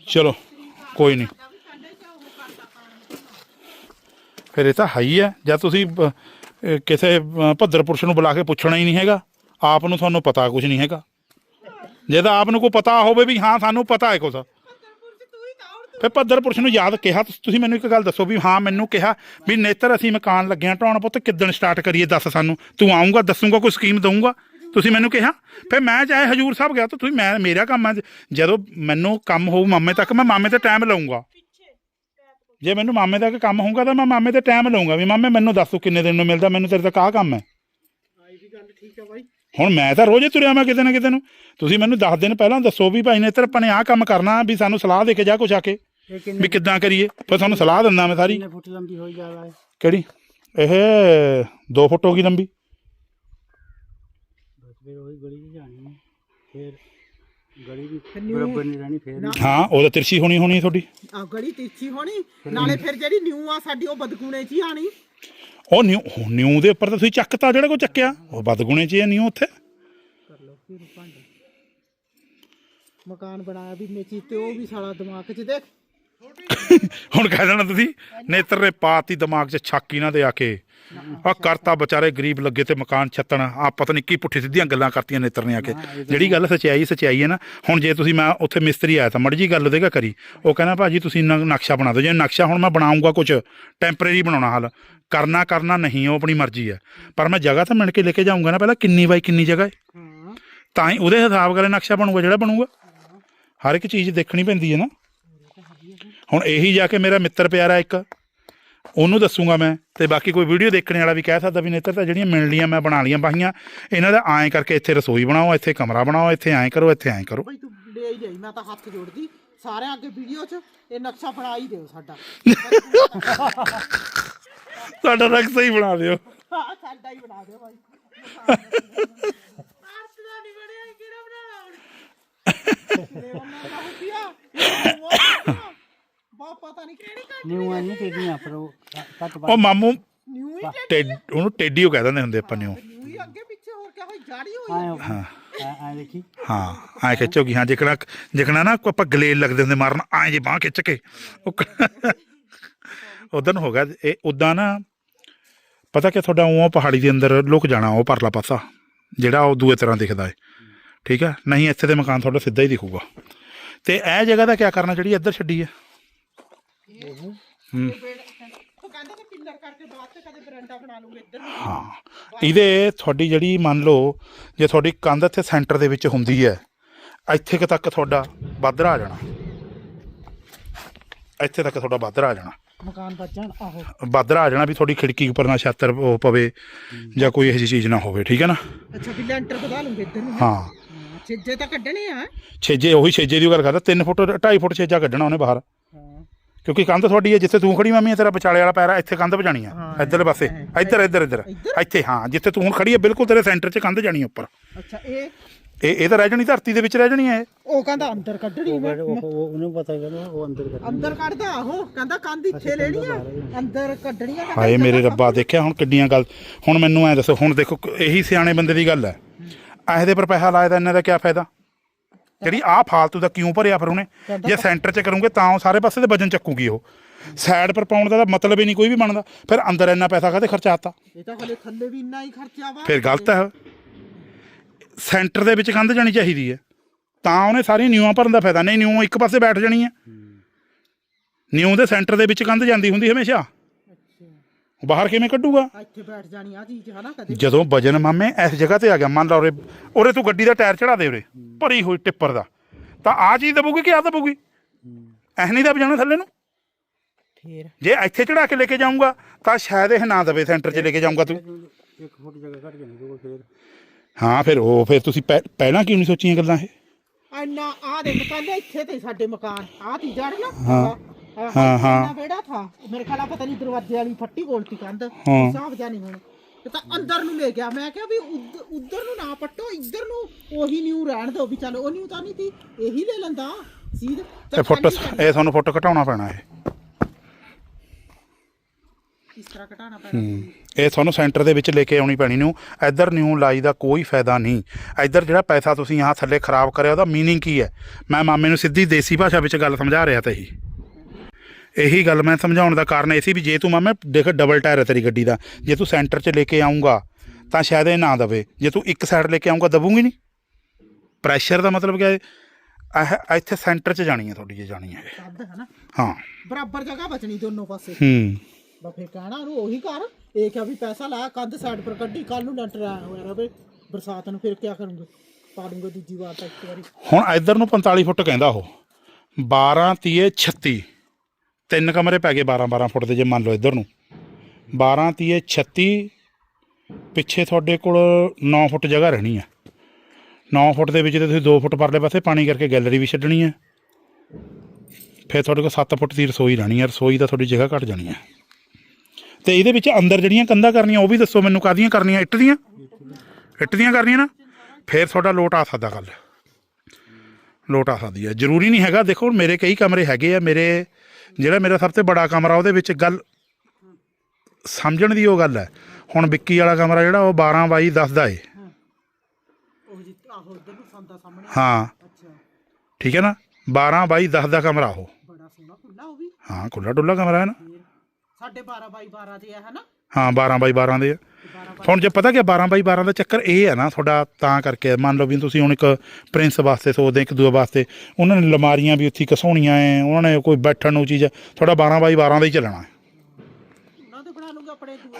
ਚਲੋ ਕੋਈ ਨਹੀਂ। ਫਿਰ ਇਹ ਤਾਂ ਹੈ ਹੀ ਜਦ ਤੁਸੀਂ ਕਿਸੇ ਭੱਦਰ ਪੁਰਸ਼ ਨੂੰ ਬੁਲਾ ਕੇ ਪੁੱਛਣਾ ਹੀ ਨਹੀਂ ਹੈਗਾ। ਆਪ ਨੂੰ ਤੁਹਾਨੂੰ ਪਤਾ ਕੁਝ ਨਹੀਂ ਹੈਗਾ। ਜੇ ਤਾਂ ਆਪ ਨੂੰ ਕੋਈ ਪਤਾ ਹੋਵੇ ਵੀ ਹਾਂ ਸਾਨੂੰ ਪਤਾ ਹੈ ਕੁਝ ਫਿਰ ਭੱਦਰ ਪੁਰਸ਼ ਨੂੰ ਯਾਦ ਕਿਹਾ, ਤੁਸ- ਤੁਸੀਂ ਮੈਨੂੰ ਇੱਕ ਗੱਲ ਦੱਸੋ ਵੀ ਹਾਂ, ਮੈਨੂੰ ਕਿਹਾ ਵੀ ਨੇਤਰ ਅਸੀਂ ਮਕਾਨ ਲੱਗਿਆ ਢਾਉਣ ਪੁੱਤ, ਕਿੱਦਣ ਸਟਾਰਟ ਕਰੀਏ, ਦੱਸ ਸਾਨੂੰ। ਤੂੰ ਆਉਂਗਾ ਦੱਸੂਗਾ, ਕੋਈ ਸਕੀਮ ਦਊਂਗਾ? ਤੁਸੀਂ ਮੈਨੂੰ ਕਿਹਾ? ਫਿਰ ਮੈਂ ਚਾਹੇ ਹਜੂਰ ਸਾਹਿਬ ਗਿਆ ਤਾਂ ਤੁਸੀਂ ਮੈਂ, ਮੇਰਾ ਕੰਮ ਹੈ, ਜਦੋਂ ਮੈਨੂੰ ਕੰਮ ਹੋਊ ਮਾਮੇ ਤੱਕ, ਮੈਂ ਮਾਮੇ ਤੇ ਟਾਈਮ ਲਊਂਗਾ। ਜੇ ਮੈਨੂੰ ਮਾਮੇ ਤੱਕ ਕੰਮ ਹੋਊਗਾ ਤਾਂ ਮੈਂ ਮਾਮੇ ਤੇ ਟਾਈਮ ਲਊਂਗਾ ਵੀ ਮਾਮੇ ਮੈਨੂੰ ਦੱਸੋ ਕਿੰਨੇ ਦਿਨ ਨੂੰ ਮਿਲਦਾ, ਮੈਨੂੰ ਤੇਰੇ ਤੱਕ ਆਹ ਕੰਮ ਹੈ। ਹੁਣ ਮੈਂ ਤਾਂ ਰੋਜ਼ ਹੀ ਤੁਰਿਆ ਮੈਂ ਕਿਤੇ ਨਾ ਕਿਤੇ ਨੂੰ। ਤੁਸੀਂ ਮੈਨੂੰ 10 ਦਿਨ ਪਹਿਲਾਂ ਦੱਸੋ ਵੀ ਭਾਈ ਨੇ ਤੇਰੇ ਆਪਣੇ ਆਹ ਕੰਮ ਕਰਨਾ, ਵੀ ਸਾਨੂੰ ਸਲਾਹ ਦੇ ਕੇ ਜਾ ਕੁਛ ਆ ਕੇ। ਇਹ ਵੀ ਕਿੱਦਾਂ ਕਰੀਏ? ਫਿਰ ਤੁਹਾਨੂੰ ਸਲਾਹ ਦਿੰਦਾ ਮੈਂ ਸਾਰੀ। ਕਿੰਨੇ ਫੁੱਟ ਲੰਬੀ ਹੋਈ ਜਾਵਾ ਹੈ? ਕਿਹੜੀ? ਇਹ 2 ਫੁੱਟ ਹੋ ਗਈ ਲੰਬੀ। ਬਸ ਫਿਰ ਉਹੀ ਗਲੀ 'ਚ ਜਾਣੀ ਹੈ। ਫਿਰ ਗਲੀ ਵੀ ਬਰਾਬਰ ਨਹੀਂ ਰਹਿਣੀ ਫਿਰ ਵੀ। ਹਾਂ ਉਹ ਤਾਂ ਤਿਰਛੀ ਹੋਣੀ ਹੋਣੀ ਤੁਹਾਡੀ। ਆ ਗੜੀ ਤਿੱਖੀ ਹੋਣੀ ਨਾਲੇ ਫਿਰ ਜਿਹੜੀ ਨਿਊ ਆ ਸਾਡੀ ਉਹ ਬਦਗੁਣੇ ਚ ਹੀ ਆਣੀ। ਉਹ ਨਿਊ ਉਹ ਨਿਊ ਦੇ ਉੱਪਰ ਤਾਂ ਤੁਸੀਂ ਚੱਕਤਾ ਜਿਹੜਾ ਕੋ ਚੱਕਿਆ। ਉਹ ਬਦਗੁਣੇ ਚ ਹੀ ਨਿਊ ਉੱਥੇ। ਕਰ ਲਓ ਫਿਰ ਭਾਂਡੇ। ਮਕਾਨ ਬਣਾਇਆ ਵੀ ਮੇਚੀ ਤੇ ਉਹ ਵੀ ਸਾਲਾ ਦਿਮਾਗ 'ਚ ਦੇਖ। ਹੁਣ ਕਹਿ ਦੇਣਾ ਤੁਸੀਂ ਨੇਤਰ ਨੇ ਪਾਤੀ ਦਿਮਾਗ 'ਚ ਛਾਕੀ ਨਾ ਦੇ ਆ ਕੇ। ਆ ਕਰਤਾ ਵਿਚਾਰੇ ਗਰੀਬ ਲੱਗੇ ਤੇ ਮਕਾਨ ਛੱਤਣ ਆ ਪਤਾ ਨਹੀਂ ਕੀ ਪੁੱਠੀ ਸਿੱਧੀਆਂ ਗੱਲਾਂ ਕਰਤੀਆਂ ਨੇਤਰ ਨੇ ਆ ਕੇ। ਜਿਹੜੀ ਗੱਲ ਸਚਾਈ ਸਚਾਈ ਹੈ ਨਾ ਹੁਣ ਜੇ ਤੁਸੀਂ ਮੈਂ ਉੱਥੇ ਮਿਸਤਰੀ ਆਇਆ ਤਾਂ ਮੜੀ ਜੀ ਗੱਲ ਉਹਦੇ ਕਰੀ। ਉਹ ਕਹਿੰਦਾ ਭਾਜੀ ਤੁਸੀਂ ਨਕਸ਼ਾ ਬਣਾ ਦਿਓ। ਜੇ ਨਕਸ਼ਾ ਹੁਣ ਮੈਂ ਬਣਾਉਂਗਾ ਕੁਝ ਟੈਂਪਰੇਰੀ ਬਣਾਉਣਾ ਹਾਲ। ਕਰਨਾ ਕਰਨਾ ਨਹੀਂ ਉਹ ਆਪਣੀ ਮਰਜ਼ੀ ਹੈ। ਪਰ ਮੈਂ ਜਗ੍ਹਾ ਤਾਂ ਮਿਣ ਕੇ ਲੈ ਕੇ ਜਾਊਂਗਾ ਨਾ ਪਹਿਲਾਂ ਕਿੰਨੀ ਬਾਈ ਕਿੰਨੀ ਜਗ੍ਹਾ ਹੈ। ਹਾਂ। ਤਾਂ ਹੀ ਉਹਦੇ ਹਿਸਾਬ ਕਰੇ ਨਕਸ਼ਾ ਬਣੂਗਾ ਜਿਹੜਾ ਬਣੂਗਾ। ਹਰ ਇੱਕ ਚੀਜ਼ ਦੇਖਣੀ ਪੈਂਦੀ ਹੈ ਨਾ। ਹੁਣ ਇਹੀ ਜਾ ਕੇ ਮੇਰਾ ਮਿੱਤਰ ਪਿਆਰਾ ਇੱਕ ਉਹਨੂੰ ਦੱਸੂਗਾ ਮੈਂ ਤੇ ਬਾਕੀ ਕੋਈ ਵੀਡੀਓ ਦੇਖਣ ਵਾਲਾ ਵੀ ਕਹਿ ਸਕਦਾ ਵੀ ਨੇਤਰ ਤਾਂ ਜਿਹੜੀਆਂ ਮਿਲ ਲੀਆਂ ਮੈਂ ਬਣਾ ਲੀਆਂ ਬਾਹੀਆਂ ਇਹਨਾਂ ਦਾ ਐਂ ਕਰਕੇ ਇੱਥੇ ਰਸੋਈ ਬਣਾਓ ਇੱਥੇ ਕਮਰਾ ਬਣਾਓ ਇੱਥੇ ਐਂ ਕਰੋ ਇੱਥੇ ਐਂ ਕਰੋ। ਬਈ ਤੂੰ ਲੈ ਹੀ ਲਈ ਮੈਂ ਤਾਂ ਹੱਥ ਜੋੜਦੀ ਸਾਰਿਆਂ ਅੱਗੇ ਵੀਡੀਓ 'ਚ ਇਹ ਨਕਸ਼ਾ ਬਣਾ ਹੀ ਦਿਓ ਸਾਡਾ। ਸਾਡਾ ਰੰਗ ਸਹੀ ਬਣਾ ਦਿਓ। ਹਾਂ ਸਾਡਾ ਹੀ ਬਣਾ ਦਿਓ ਬਾਈ। ਆਰਤ ਦਾ ਨਹੀਂ ਬਣਿਆ ਕਿਹੜਾ ਬਣਾਉਣਾ ਹੁਣ ਲੈ ਉਹਨਾਂ ਦਾ ਹੁਪਿਆ ਬਾ ਪਤਾ ਨਹੀਂ ਕਿਹੜੀ ਕੱਟ ਨਿਊ ਆ। ਨਹੀਂ ਟੇਡੀਆਂ ਪਰ ਉਹ ਕੱਟ ਉਹ ਮਾਮੂ ਨਿਊ ਹੀ ਟੈਡ ਉਹਨੂੰ ਟੇਡੀ ਉਹ ਕਹਿ ਦਿੰਦੇ ਹੁੰਦੇ ਆਪਾਂ ਨੂੰ ਨਿਊ ਹੀ ਅੱਗੇ ਪਿੱਛੇ ਹੋਰ ਕਿਆ ਹੋਈ ਜਾੜੀ ਹੋਈ ਆਏ ਆ। ਦੇਖੀ। ਹਾਂ ਐਂ ਖਿੱਚੋਗੀ ਹਾਂ ਜਿਕਣਾ ਜਿਕਣਾ ਨਾ ਆਪਾਂ ਗਲੇਲ ਲੱਗਦੇ ਹੁੰਦੇ ਮਾਰਨ ਐਂ ਜੇ ਬਾਹ ਖਿੱਚ ਕੇ। ਉਦੋਂ ਹੋ ਗਿਆ ਇਹ ਉਦਾਂ ਨਾ ਪਤਾ ਕਿ ਤੁਹਾਡਾ ਉਹ ਪਹਾੜੀ ਦੇ ਅੰਦਰ ਲੁਕ ਜਾਣਾ ਉਹ ਪਰਲਾ ਪਾਸਾ ਜਿਹੜਾ ਉਹ ਦੂਏ ਤਰ੍ਹਾਂ ਦਿਖਦਾ ਹੈ ਠੀਕ ਹੈ ਨਹੀਂ ਇੱਥੇ ਦੇ ਮਕਾਨ ਤੁਹਾਡਾ ਸਿੱਧਾ ਹੀ ਦਿਖੂਗਾ। ਤੇ ਇਹ ਜਗ੍ਹਾ ਦਾ ਕੀ ਕਰਨਾ ਜਿਹੜੀ ਇੱਧਰ ਛੱਡੀ ਹੈ ਹੂੰ। ਉਹ ਕਹਿੰਦੇ ਕਿ ਪਿੱਲਰ ਕਰਕੇ ਬਾਅਦ ਤੇ ਕਦੇ ਬਰੰਡਾ ਬਣਾ ਲੂਗੇ ਇੱਧਰ ਨੂੰ ਹਾਂ ਇਹਦੇ ਤੁਹਾਡੀ ਜਿਹੜੀ ਮੰਨ ਲਓ ਜੇ ਤੁਹਾਡੀ ਕੰਧ ਇੱਥੇ ਸੈਂਟਰ ਦੇ ਵਿੱਚ ਹੁੰਦੀ ਹੈ ਇੱਥੇ ਕੁ ਤੱਕ ਤੁਹਾਡਾ ਬਾਦਰਾ ਆ ਜਾਣਾ। ਇੱਥੇ ਤੱਕ ਤੁਹਾਡਾ ਬਾਦਰਾ ਆ ਜਾਣਾ। ਮਕਾਨ ਬਚਣ ਆਹੋ। ਬਾਦਰਾ ਆ ਜਾਣਾ ਵੀ ਤੁਹਾਡੀ ਖਿੜਕੀ ਉੱਪਰ ਨਾ ਛਾਤਰ ਉਹ ਪਵੇ ਜਾਂ ਕੋਈ ਇਹੋ ਜਿਹੀ ਚੀਜ਼ ਨਾ ਹੋਵੇ ਠੀਕ ਹੈ ਨਾ? ਅੱਛਾ ਵੀ ਲੈਂਟਰ ਵਧਾ ਲੂਗੇ ਇੱਧਰ ਨੂੰ। ਹਾਂ। ਛਿੱਜੇ ਤਾਂ ਕੱਢਣੇ ਆ। ਛੇਜੇ ਉਹੀ ਛੇਜੇ ਦੀ ਗੱਲ ਕਰਦਾ 3 ਫੁੱਟ 2.5 ਫੁੱਟ ਛੇਜਾ ਕੱਢਣਾ ਉਹਨੇ ਬਾਹਰ। ਕਿਉਂਕਿ ਕੰਧ ਤੁਹਾਡੀ ਹੈ ਜਿੱਥੇ ਤੂੰ ਖੜੀ ਮਾਮੀ ਹੈ ਤੇਰਾ ਵਿਚਾਲੇ ਵਾਲਾ ਪੈਰ ਹੈ ਇੱਥੇ ਕੰਧ ਵਜਾਣੀ ਆ। ਹਾਂ, ਇੱਧਰਲੇ ਪਾਸੇ ਇੱਧਰ ਇੱਧਰ ਇੱਧਰ ਇੱਥੇ ਹਾਂ ਜਿੱਥੇ ਤੂੰ ਹੁਣ ਖੜੀ ਹੈ ਬਿਲਕੁਲ ਤੇਰੇ ਸੈਂਟਰ 'ਚ ਕੰਧ ਜਾਣੀ ਉੱਪਰ। ਅੱਛਾ ਇਹ? ਇਹ ਇਹ ਤਾਂ ਰਹਿ ਜਾਣੀ ਧਰਤੀ ਦੇ ਵਿੱਚ ਰਹਿ ਜਾਣੀ ਹੈ ਇਹ। ਉਹ ਕਹਿੰਦਾ ਅੰਦਰ ਕੱਢਣੀ ਉਹ ਮੈਂ ਉਹ ਉਹ- ਉਹਨੂੰ ਪਤਾ ਕਹਿੰਦਾ ਉਹ ਅੰਦਰ ਕਰ ਅੰਦਰ ਕੱਢਦਾ ਆਹੋ ਕਹਿੰਦਾ ਕੰਧ ਇੱਥੇ ਲੈਣੀ ਆ। ਅੰਦਰ ਕੱਢਣੀ ਆ ਕਹਿੰਦਾ ਹਾਏ ਇੱਥੇ ਮੇਰੇ ਰੱਬਾ ਦੇਖਿਆ ਹੁਣ ਕਿੱਡੀਆਂ ਗੱਲ ਹੁਣ ਮੈਨੂੰ ਐ ਦੱਸੋ ਹੁਣ ਦੇਖੋ ਕ- ਇਹੀ ਸਿਆਣੇ ਬੰਦੇ ਦੀ ਗੱਲ ਹੈ। ਇਹਦੇ ਪਰ ਪੈਸਾ ਲਾਇਆ ਤਾਂ ਇਹਨਾਂ ਦਾ ਕੀ ਫਾਇਦਾ? ਜਿਹੜੀ ਆਹ ਫਾਲਤੂ ਦਾ ਕਿਉਂ ਭਰਿਆ ਫਿਰ ਉਹਨੇ? ਜੇ ਸੈਂਟਰ 'ਚ ਕਰੂੰਗੇ ਤਾਂ ਉਹ ਸਾਰੇ ਪਾਸੇ ਤੇ ਵਜਨ ਚੱਕੂਗੀ ਉਹ। ਸਾਈਡ ਪਰ ਪਾਉਣ ਦਾ ਤਾਂ ਮਤਲਬ ਹੀ ਨਹੀਂ ਕੋਈ ਵੀ ਬਣਦਾ। ਫਿਰ ਅੰਦਰ ਇੰਨਾ ਪੈਸਾ ਕਾਹਦੇ ਖਰਚਾਤਾ ਇਹ ਤਾਂ ਹਲੇ ਥੱਲੇ ਵੀ ਇੰਨਾ ਹੀ ਖਰਚਾ ਵਾ। ਫਿਰ ਗਲਤ ਹੈ ਸੈਂਟਰ ਦੇ ਵਿੱਚ ਕੰਧ ਜਾਣੀ ਚਾਹੀਦੀ ਹੈ। ਤਾਂ ਉਹਨੇ ਸਾਰੀ ਨਿਊਆਂ ਭਰਨ ਦਾ ਫਾਇਦਾ। ਨਹੀਂ ਨਿਊ ਇੱਕ ਪਾਸੇ ਬੈਠ ਜਾਣੀ ਹੈ। ਨਿਊ ਦੇ ਸੈਂਟਰ ਦੇ ਵਿੱਚ ਕੰਧ ਜਾਂਦੀ ਹੁੰਦੀ ਹਮੇਸ਼ਾ। ਬਾਹਰ ਕਿਵੇਂ ਕੱਢੂਗਾ? ਇੱਥੇ ਬੈਠ ਜਾਣੀ ਆ ਚੀਜ਼ ਹਨਾ ਕਦੇ ਜਦੋਂ ਵਜਨ ਮਾਮੇ ਇਸ ਜਗ੍ਹਾ ਤੇ ਆ ਗਿਆ ਮੰਨ ਲਾ ਉਰੇ ਉਰੇ ਤੂੰ ਗੱਡੀ ਦਾ ਟਾਇਰ ਚੜਾ ਦੇ ਉਰੇ ਭਰੀ ਹੋਈ ਟਿੱਪਰ ਦਾ। ਤਾਂ ਆ ਚੀਜ਼ ਦਬੂਗੀ ਕਿ ਆ ਦਬੂਗੀ? ਐ ਨਹੀਂ ਦਬ ਜਾਣਾ ਥੱਲੇ ਨੂੰ? ਫੇਰ। ਜੇ ਇੱਥੇ ਚੜਾ ਕੇ ਲੈ ਕੇ ਜਾਊਂਗਾ ਤਾਂ ਸ਼ਾਇਦ ਇਹ ਨਾ ਦਵੇ ਸੈਂਟਰ 'ਚ ਲੈ ਕੇ ਜਾਊਂਗਾ ਤੂੰ। ਇੱਕ ਫੁੱਟ ਜਗ੍ਹਾ ਘੱਟ ਜਾਣੀ ਕੋਲ ਫੇਰ। ਹਾਂ ਫਿਰ ਉਹ ਫਿਰ ਤੁਸੀਂ ਪਹਿ- ਪਹਿਲਾਂ ਕਿਉਂ ਨਹੀਂ ਸੋਚੀਆਂ ਗੱਲਾਂ ਇਹ? ਇੰਨਾ ਆ ਦੇਖ ਪਹਿਲੇ ਇੱਥੇ ਤੇ ਸਾਡੇ ਮਕਾਨ ਆ ਤੀ ਜੜ ਨਾ। ਹਾਂ। ਹਾਂ ਹਾਂ, ਵਿਹੜਾ ਥਾ। ਮੇਰੇ ਖਿਆਲ ਆ ਪਤਾ ਨਹੀਂ ਦਰਵਾਜ਼ੇ ਵਾਲੀ ਫੱਟੀ ਗੋਲਤੀ ਕੰਧ। ਹਿਸਾਬ ਜਾ ਨਹੀਂ ਹੁਣ। ਇਹ ਤਾਂ ਅੰਦਰ ਨੂੰ ਲੈ ਗਿਆ। ਮੈਂ ਕਿਹਾ ਵੀ ਉੱਧ- ਉੱਧਰ ਨੂੰ ਨਾ ਪੱਟੋ ਇੱਧਰ ਨੂੰ ਉਹੀ ਨਿਊ ਰਹਿਣ ਦਿਓ ਵੀ ਚੱਲ ਉਹ ਨਿਊ ਤਾਂ ਨਹੀਂ ਤੀ ਇਹੀ ਲੈ ਲੈਂਦਾ ਸੀਧ। ਇਹ ਫੋਟੋ ਇਹ ਤੁਹਾਨੂੰ ਫੋਟੋ ਘਟਾਉਣਾ ਪੈਣਾ ਇਹ। ਕਿਸ ਤਰ੍ਹਾਂ ਘਟਾਣਾ ਪੈਣਾ? ਇਹ ਤੁਹਾਨੂੰ ਸੈਂਟਰ ਦੇ ਵਿੱਚ ਲੈ ਕੇ ਆਉਣੀ ਪੈਣੀ ਨੂੰ। ਇੱਧਰ ਨਿਊ ਲਾਈ ਦਾ ਕੋਈ ਫਾਇਦਾ ਨਹੀਂ ਇੱਧਰ ਜਿਹੜਾ ਪੈਸਾ ਤੁਸੀਂ ਆਹ ਥੱਲੇ ਖਰਾਬ ਕਰਿਆ ਉਹਦਾ ਮੀਨਿੰਗ ਕੀ ਹੈ? ਮੈਂ ਮਾਮੇ ਨੂੰ ਸਿੱਧੀ ਦੇਸੀ ਭਾਸ਼ਾ ਵਿੱਚ ਗੱਲ ਸਮਝਾ ਰਿਹਾ ਤਾਂ ਇਹੀ ਗੱਲ ਮੈਂ ਸਮਝਾਉਣ ਦਾ ਕਾਰਨ ਇਹ ਸੀ ਵੀ ਜੇ ਤੂੰ ਮਾਮੇ ਦੇਖ ਡਬਲ ਟਾਇਰ ਹੈ ਤੇਰੀ ਗੱਡੀ ਦਾ ਜੇ ਤੂੰ ਸੈਂਟਰ 'ਚ ਲੈ ਕੇ ਆਉਂਗਾ ਤਾਂ ਸ਼ਾਇਦ ਇਹ ਨਾ ਦਵੇ। ਜੇ ਤੂੰ ਇੱਕ ਸਾਈਡ ਲੈ ਕੇ ਆਉਂਗਾ ਦਬੂਗੀ ਨਹੀਂ? ਪ੍ਰੈਸ਼ਰ ਦਾ ਮਤਲਬ ਕਿਆ ਹੈ? ਇਹ ਇੱਥੇ ਸੈਂਟਰ 'ਚ ਜਾਣੀ ਹੈ ਤੁਹਾਡੀ ਜੇ ਜਾਣੀ ਹੈ। ਹੈ ਨਾ। ਹਾਂ। ਬਰਾਬਰ ਜਗ੍ਹਾ ਬਚਣੀ ਦੋਨੋਂ ਪਾਸੇ। ਹੂੰ। ਬਾ ਫੇਰ ਕਹਿਣਾ ਉਹਨੂੰ ਉਹੀ ਕਰ ਇਹ ਕਿਹਾ ਵੀ ਪੈਸਾ ਲਾ ਕੰਧ ਸਾਈਡ ਪਰ ਕੱਢੀ ਕੱਲ ਨੂੰ ਲੈਂਟਰ ਆਇਆ ਹੋਇਆ ਰਵੇ। ਬਰਸਾਤ ਨੂੰ ਫਿਰ ਕੀ ਕਰੂੰਗੇ? ਪਾ ਦੂੰਗੇ ਦੂਜੀ ਵਾਰ ਤਾਂ ਇੱਕ ਵਾਰੀ। ਹੁਣ ਇੱਧਰ ਨੂੰ 45 ਫੁੱਟ ਕਹਿੰਦਾ ਉਹ। 12 ਤੀਏ 36 ਤਿੰਨ ਕਮਰੇ ਪੈ ਗਏ 12 12 ਫੁੱਟ ਦੇ ਜੇ ਮੰਨ ਲਓ ਇੱਧਰ ਨੂੰ। 12 ਤੀਏ 36 ਪਿੱਛੇ ਤੁਹਾਡੇ ਕੋਲ 9 ਫੁੱਟ ਜਗ੍ਹਾ ਰਹਿਣੀ ਆ। 9 ਫੁੱਟ ਦੇ ਵਿੱਚ ਤੇ ਤੁਸੀਂ 2 ਫੁੱਟ ਪਰਲੇ ਪਾਸੇ ਪਾਣੀ ਕਰਕੇ ਗੈਲਰੀ ਵੀ ਛੱਡਣੀ ਹੈ ਫਿਰ ਤੁਹਾਡੇ ਕੋਲ 7 ਫੁੱਟ ਦੀ ਰਸੋਈ ਰਹਿਣੀ ਹੈ ਰਸੋਈ ਦਾ ਤੁਹਾਡੀ ਜਗ੍ਹਾ ਘਟ ਜਾਣੀ ਹੈ ਤੇ ਇਹਦੇ ਵਿੱਚ ਅੰਦਰ ਜਿਹੜੀਆਂ ਕੰਧਾਂ ਕਰਨੀਆਂ, ਉਹ ਵੀ ਦੱਸੋ ਮੈਨੂੰ ਕਾਹਦੀਆਂ ਕਰਨੀਆਂ? ਇੱਟ ਦੀਆਂ? ਇੱਟ ਦੀਆਂ ਕਰਨੀਆਂ ਨਾ? ਫਿਰ ਤੁਹਾਡਾ ਲੋਟ ਆ ਸਕਦਾ ਗੱਲ ਲੋਟ ਆ ਸਕਦੀ ਹੈ ਜ਼ਰੂਰੀ ਨਹੀਂ ਹੈਗਾ। ਦੇਖੋ, ਮੇਰੇ ਕਈ ਕਮਰੇ ਹੈਗੇ ਆ। ਮੇਰੇ ਜਿਹੜਾ ਮੇਰਾ ਸਭ ਤੋਂ ਬੜਾ ਕਮਰਾ ਉਹਦੇ ਵਿੱਚ ਗੱਲ ਸਮਝਣ ਦੀ ਉਹ ਗੱਲ ਹੈ। ਹੁਣ ਵਿੱਕੀ ਵਾਲਾ ਕਮਰਾ ਜਿਹੜਾ ਉਹ 12 ਬਾਈ 10 ਦਾ ਏ। ਉਹ ਜੀ ਆਹੋ ਉਧਰ ਨੂੰ ਸੰਦਾ ਸਾਹਮਣੇ। ਹਾਂ। ਠੀਕ ਹੈ ਨਾ? 12 ਬਾਈ 10 ਦਾ ਕਮਰਾ ਉਹ। ਬੜਾ ਸੋਹਣਾ ਖੁੱਲਾ ਉਹ ਹਾਂ ਖੁੱਲਾ ਡੁੱਲਾ ਕਮਰਾ ਹੈ ਨਾ। ਸਾਡੇ 12 ਬਾਈ 12 ਦੇ ਆ ਹਨਾ ਹਾਂ 12 ਬਾਈ 12 ਦੇ ਆ। ਹੁਣ ਜੇ ਪਤਾ ਕਿ 12 ਬਾਈ 12 ਦਾ ਚੱਕਰ ਇਹ ਹੈ ਨਾ ਤੁਹਾਡਾ ਤਾਂ ਕਰਕੇ ਮੰਨ ਲਓ ਵੀ ਤੁਸੀਂ ਹੁਣ ਇੱਕ ਪ੍ਰਿੰਸ ਵਾਸਤੇ ਸੋਚਦੇ ਇੱਕ ਦੂਏ ਵਾਸਤੇ ਉਹਨਾਂ ਨੇ ਲਮਾਰੀਆਂ ਵੀ ਉੱਥੇ ਕਸਾਉਣੀਆਂ ਐ ਉਹਨਾਂ ਨੇ ਕੋਈ ਬੈਠਣ ਨੂੰ ਚੀਜ਼ ਤੁਹਾਡਾ 12 ਬਾਈ 12 ਦਾ ਹੀ ਚੱਲਣਾ ਹੈ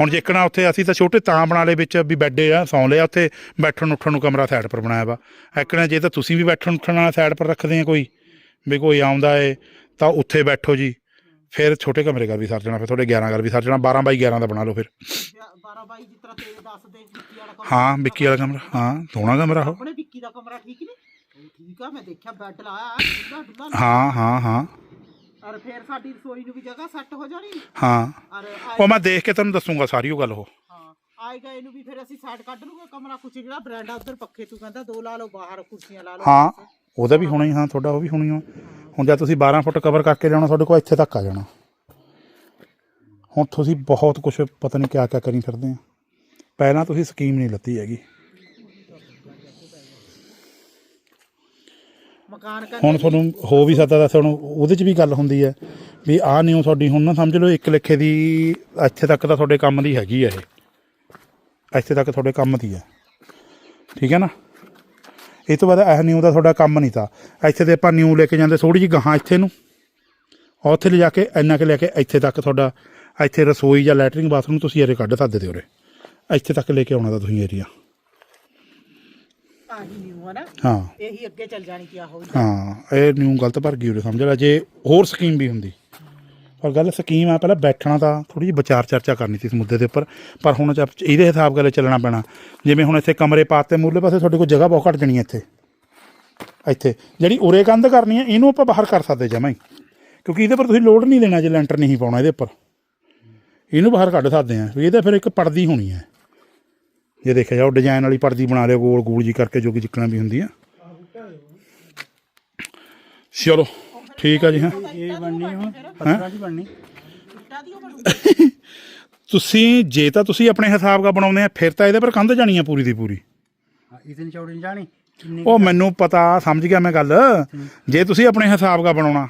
ਹੁਣ ਜੇਕਣਾ ਉੱਥੇ ਅਸੀਂ ਤਾਂ ਛੋਟੇ ਤਾਂ ਬਣਾ ਲਏ ਵਿੱਚ ਵੀ ਬੈੱਡੇ ਆ ਸੌਂ ਲਿਆ ਉੱਥੇ ਬੈਠਣ ਉੱਠਣ ਨੂੰ ਕਮਰਾ ਸਾਈਡ ਪਰ ਬਣਾਇਆ ਵਾ। ਐਕਣਾ ਜੇ ਤਾਂ ਤੁਸੀਂ ਵੀ ਬੈਠਣ ਉੱਠਣ ਵਾਲਾ ਸਾਈਡ ਪਰ ਰੱਖਦੇ ਆ ਕੋਈ ਵੀ ਕੋਈ ਆਉਂਦਾ ਏ ਤਾਂ ਉੱਥੇ ਬੈਠੋ ਜੀ। ਫਿਰ ਛੋਟੇ ਕਮਰੇ ਕਰ ਵੀ ਸਰ ਜਾਣਾ ਫਿਰ ਤੁਹਾਡੇ 11 ਕਰ ਵੀ ਸਰ ਜਾਣਾ 12 ਬਾਈ 11 ਦਾ ਬਣਾ ਲਓ ਫਿਰ। 12 ਬਾਈ ਜਿਸ ਤਰ੍ਹਾਂ ਤੇਰੇ ਦੱਸਦੇ ਵਿੱਕੀ ਵਾਲਾ ਕਮਰਾ। ਹਾਂ ਵਿੱਕੀ ਵਾਲਾ ਕਮਰਾ ਹਾਂ ਸੋਹਣਾ ਕਮਰਾ ਉਹ। ਆਪਣੇ ਵਿੱਕੀ ਦਾ ਕਮਰਾ ਠੀਕ ਨਹੀਂ ਠੀਕ ਆ ਮੈਂ ਦੇਖਿਆ ਬੈੱਡ ਲਾਇਆ ਡੁੱਲਾ ਡੁੱਲਾ ਹਾਂ ਹਾਂ ਹਾਂ। ਔਰ ਫਿਰ ਸਾਡੀ ਰਸੋਈ ਨੂੰ ਵੀ ਜਗ੍ਹਾ ਸੈੱਟ ਹੋ ਜਾਣੀ? ਹਾਂ। ਔਰ ਉਹ ਮੈਂ ਦੇਖ ਕੇ ਤੁਹਾਨੂੰ ਦੱਸੂਗਾ ਸਾਰੀ ਉਹ ਗੱਲ ਉਹ। ਹਾਂ ਆਏਗਾ ਇਹਨੂੰ ਵੀ ਫਿਰ ਅਸੀਂ ਸਾਈਡ ਕੱਢ ਲੂਗੇ ਕਮਰਾ ਕੁਛ ਜਿਹੜਾ ਬਰਾਂਡਾ ਉਧਰ ਪੱਖੇ ਤੂੰ ਕਹਿੰਦਾ ਦੋ ਲਾ ਲਓ ਬਾਹਰ ਕੁਰਸੀਆਂ ਲਾ ਲਓ। ਹਾਂ ਉਹਦਾ ਵੀ ਹੋਣਾ ਹੀ ਹਾਂ ਤੁਹਾਡਾ ਉਹ ਵੀ ਹੋਣੀ ਹੋ ਹੁਣ ਜਦ ਤੁਸੀਂ 12 ਫੁੱਟ ਕਵਰ ਕਰਕੇ ਲਿਆਉਣਾ ਤੁਹਾਡੇ ਕੋਲ ਇੱਥੇ ਤੱਕ ਆ ਜਾਣਾ। ਹੁਣ ਤੁਸੀਂ ਬਹੁਤ ਕੁਝ ਪਤਾ ਨਹੀਂ ਕਿਆ ਕਿਆ ਕਰੀ ਫਿਰਦੇ ਆ। ਪਹਿਲਾਂ ਤੁਸੀਂ ਸਕੀਮ ਨਹੀਂ ਲੱਤੀ ਹੈਗੀ। ਹੁਣ ਤੁਹਾਨੂੰ ਹੋ ਵੀ ਸਕਦਾ ਦੱਸ ਹੁਣ ਉਹਦੇ 'ਚ ਵੀ ਗੱਲ ਹੁੰਦੀ ਹੈ ਵੀ ਆਹ ਨਿਊ ਤੁਹਾਡੀ ਹੁਣ ਨਾ ਸਮਝ ਲਓ ਇੱਕ ਲੇਖੇ ਦੀ ਇੱਥੇ ਤੱਕ ਤਾਂ ਤੁਹਾਡੇ ਕੰਮ ਦੀ ਹੈਗੀ ਹੈ ਇਹ। ਇੱਥੇ ਤੱਕ ਤੁਹਾਡੇ ਕੰਮ ਦੀ ਹੈ ਠੀਕ ਹੈ ਨਾ? ਇਹ ਤੋਂ ਬਾਅਦ ਇਹ ਨਿਊ ਦਾ ਤੁਹਾਡਾ ਕੰਮ ਨਹੀਂ ਤਾਂ। ਇੱਥੇ ਤੇ ਆਪਾਂ ਨਿਊ ਲੈ ਕੇ ਜਾਂਦੇ ਥੋੜੀ ਜਿਹੀ ਗਾਹਾਂ ਇੱਥੇ ਨੂੰ। ਉੱਥੇ ਲਿਜਾ ਕੇ ਇੰਨਾ ਕਿ ਲੈ ਕੇ ਇੱਥੇ ਤੱਕ ਤੁਹਾਡਾ ਇੱਥੇ ਰਸੋਈ ਜਾਂ ਲੈਟਰਿੰਗ ਬਾਥਰੂਮ ਤੁਸੀਂ ਇਹਦੇ ਕੱਢ ਸਕਦੇ ਤੇ ਉਰੇ। ਇੱਥੇ ਤੱਕ ਲੈ ਕੇ ਆਉਣਾ ਤਾਂ ਤੁਸੀਂ ਏਰੀਆ ਆਹੀ ਨਿਊ ਆ ਨਾ। ਹਾਂ। ਇਹੀ ਅੱਗੇ ਚੱਲ ਜਾਣੀ ਕਿਆ ਹੋਈ ਹਾਂ। ਇਹ ਨਿਊ ਗਲਤ ਭਰ ਗਈ ਉਰੇ ਸਮਝ ਲੈ। ਜੇ ਹੋਰ ਸਕੀਮ ਵੀ ਹੁੰਦੀ। ਪਰ ਗੱਲ ਸਕੀਮ ਆ ਪਹਿਲਾਂ ਬੈਠਣਾ ਤਾਂ ਥੋੜੀ ਜਿਹੀ ਵਿਚਾਰ ਚਰਚਾ ਕਰਨੀ ਸੀ ਇਸ ਮੁੱਦੇ ਦੇ ਉੱਪਰ। ਪਰ ਹੁਣ ਚ- ਇਹਦੇ ਹਿਸਾਬ ਗੱਲ ਚੱਲਣਾ ਪੈਣਾ। ਜਿਵੇਂ ਹੁਣ ਇੱਥੇ ਕਮਰੇ ਪਾਤੇ ਮੂਰਲੇ ਪਾਸੇ ਤੁਹਾਡੇ ਕੋਲ ਜਗ੍ਹਾ ਬਹੁਤ ਘੱਟ ਜਣੀ ਹੈ ਇੱਥੇ। ਇੱਥੇ। ਜਿਹੜੀ ਉਰੇ ਕੰਧ ਕਰਨੀ ਹੈ ਇਹਨੂੰ ਆਪਾਂ ਬਾਹਰ ਕਰ ਸਕਦੇ ਜਮਾਂ ਹੀ। ਕਿਉਂਕਿ ਇਹਦੇ ਪਰ ਤੁਸੀਂ ਲੋਡ ਨਹੀਂ ਦੇਣਾ ਜੇ ਲੈਂਟਰ ਨਹੀਂ ਪਾਉਣਾ ਇਹਦੇ ਉੱਪਰ। ਇਹਨੂੰ ਬਾਹਰ ਕੱਢ ਸਕਦੇ ਆ ਵੀ ਇਹਦੇ ਫਿਰ ਇੱਕ ਪਰਦੀ ਹੋਣੀ ਹੈ। ਜੇ ਦੇਖਿਆ ਜਾਓ ਡਿਜ਼ਾਈਨ ਵਾਲੀ ਪਰਦੀ ਬਣਾ ਲਿਓ ਗੋਲ ਗੋਲ ਜੀ ਕਰਕੇ ਜੋ ਕਿ ਜਿੱਕਣਾ ਵੀ ਹੁੰਦੀ ਆ। ਚਲੋ ਠੀਕ ਆ ਜੀ ਹਾਂ? ਇਹ ਬਣਨੀ ਹੁਣ ਦੀ ਬਣਨੀ। ਤੁਸੀਂ ਜੇ ਤਾਂ ਤੁਸੀਂ ਆਪਣੇ ਹਿਸਾਬ ਦਾ ਬਣਾਉਂਦੇ ਆ ਫਿਰ ਤਾਂ ਇਹਦੇ ਪਰ ਕੰਧ ਜਾਣੀ ਆ ਪੂਰੀ ਦੀ ਪੂਰੀ। ਹਾਂ, ਇਤਨੀ ਚੌੜੀ ਨਹੀਂ ਜਾਣੀ। ਕਿੰਨੀ ਉਹ ਮੈਨੂੰ ਪਤਾ ਸਮਝ ਗਿਆ ਮੈਂ ਗੱਲ। ਜੇ ਤੁਸੀਂ ਆਪਣੇ ਹਿਸਾਬ ਦਾ ਬਣਾਉਣਾ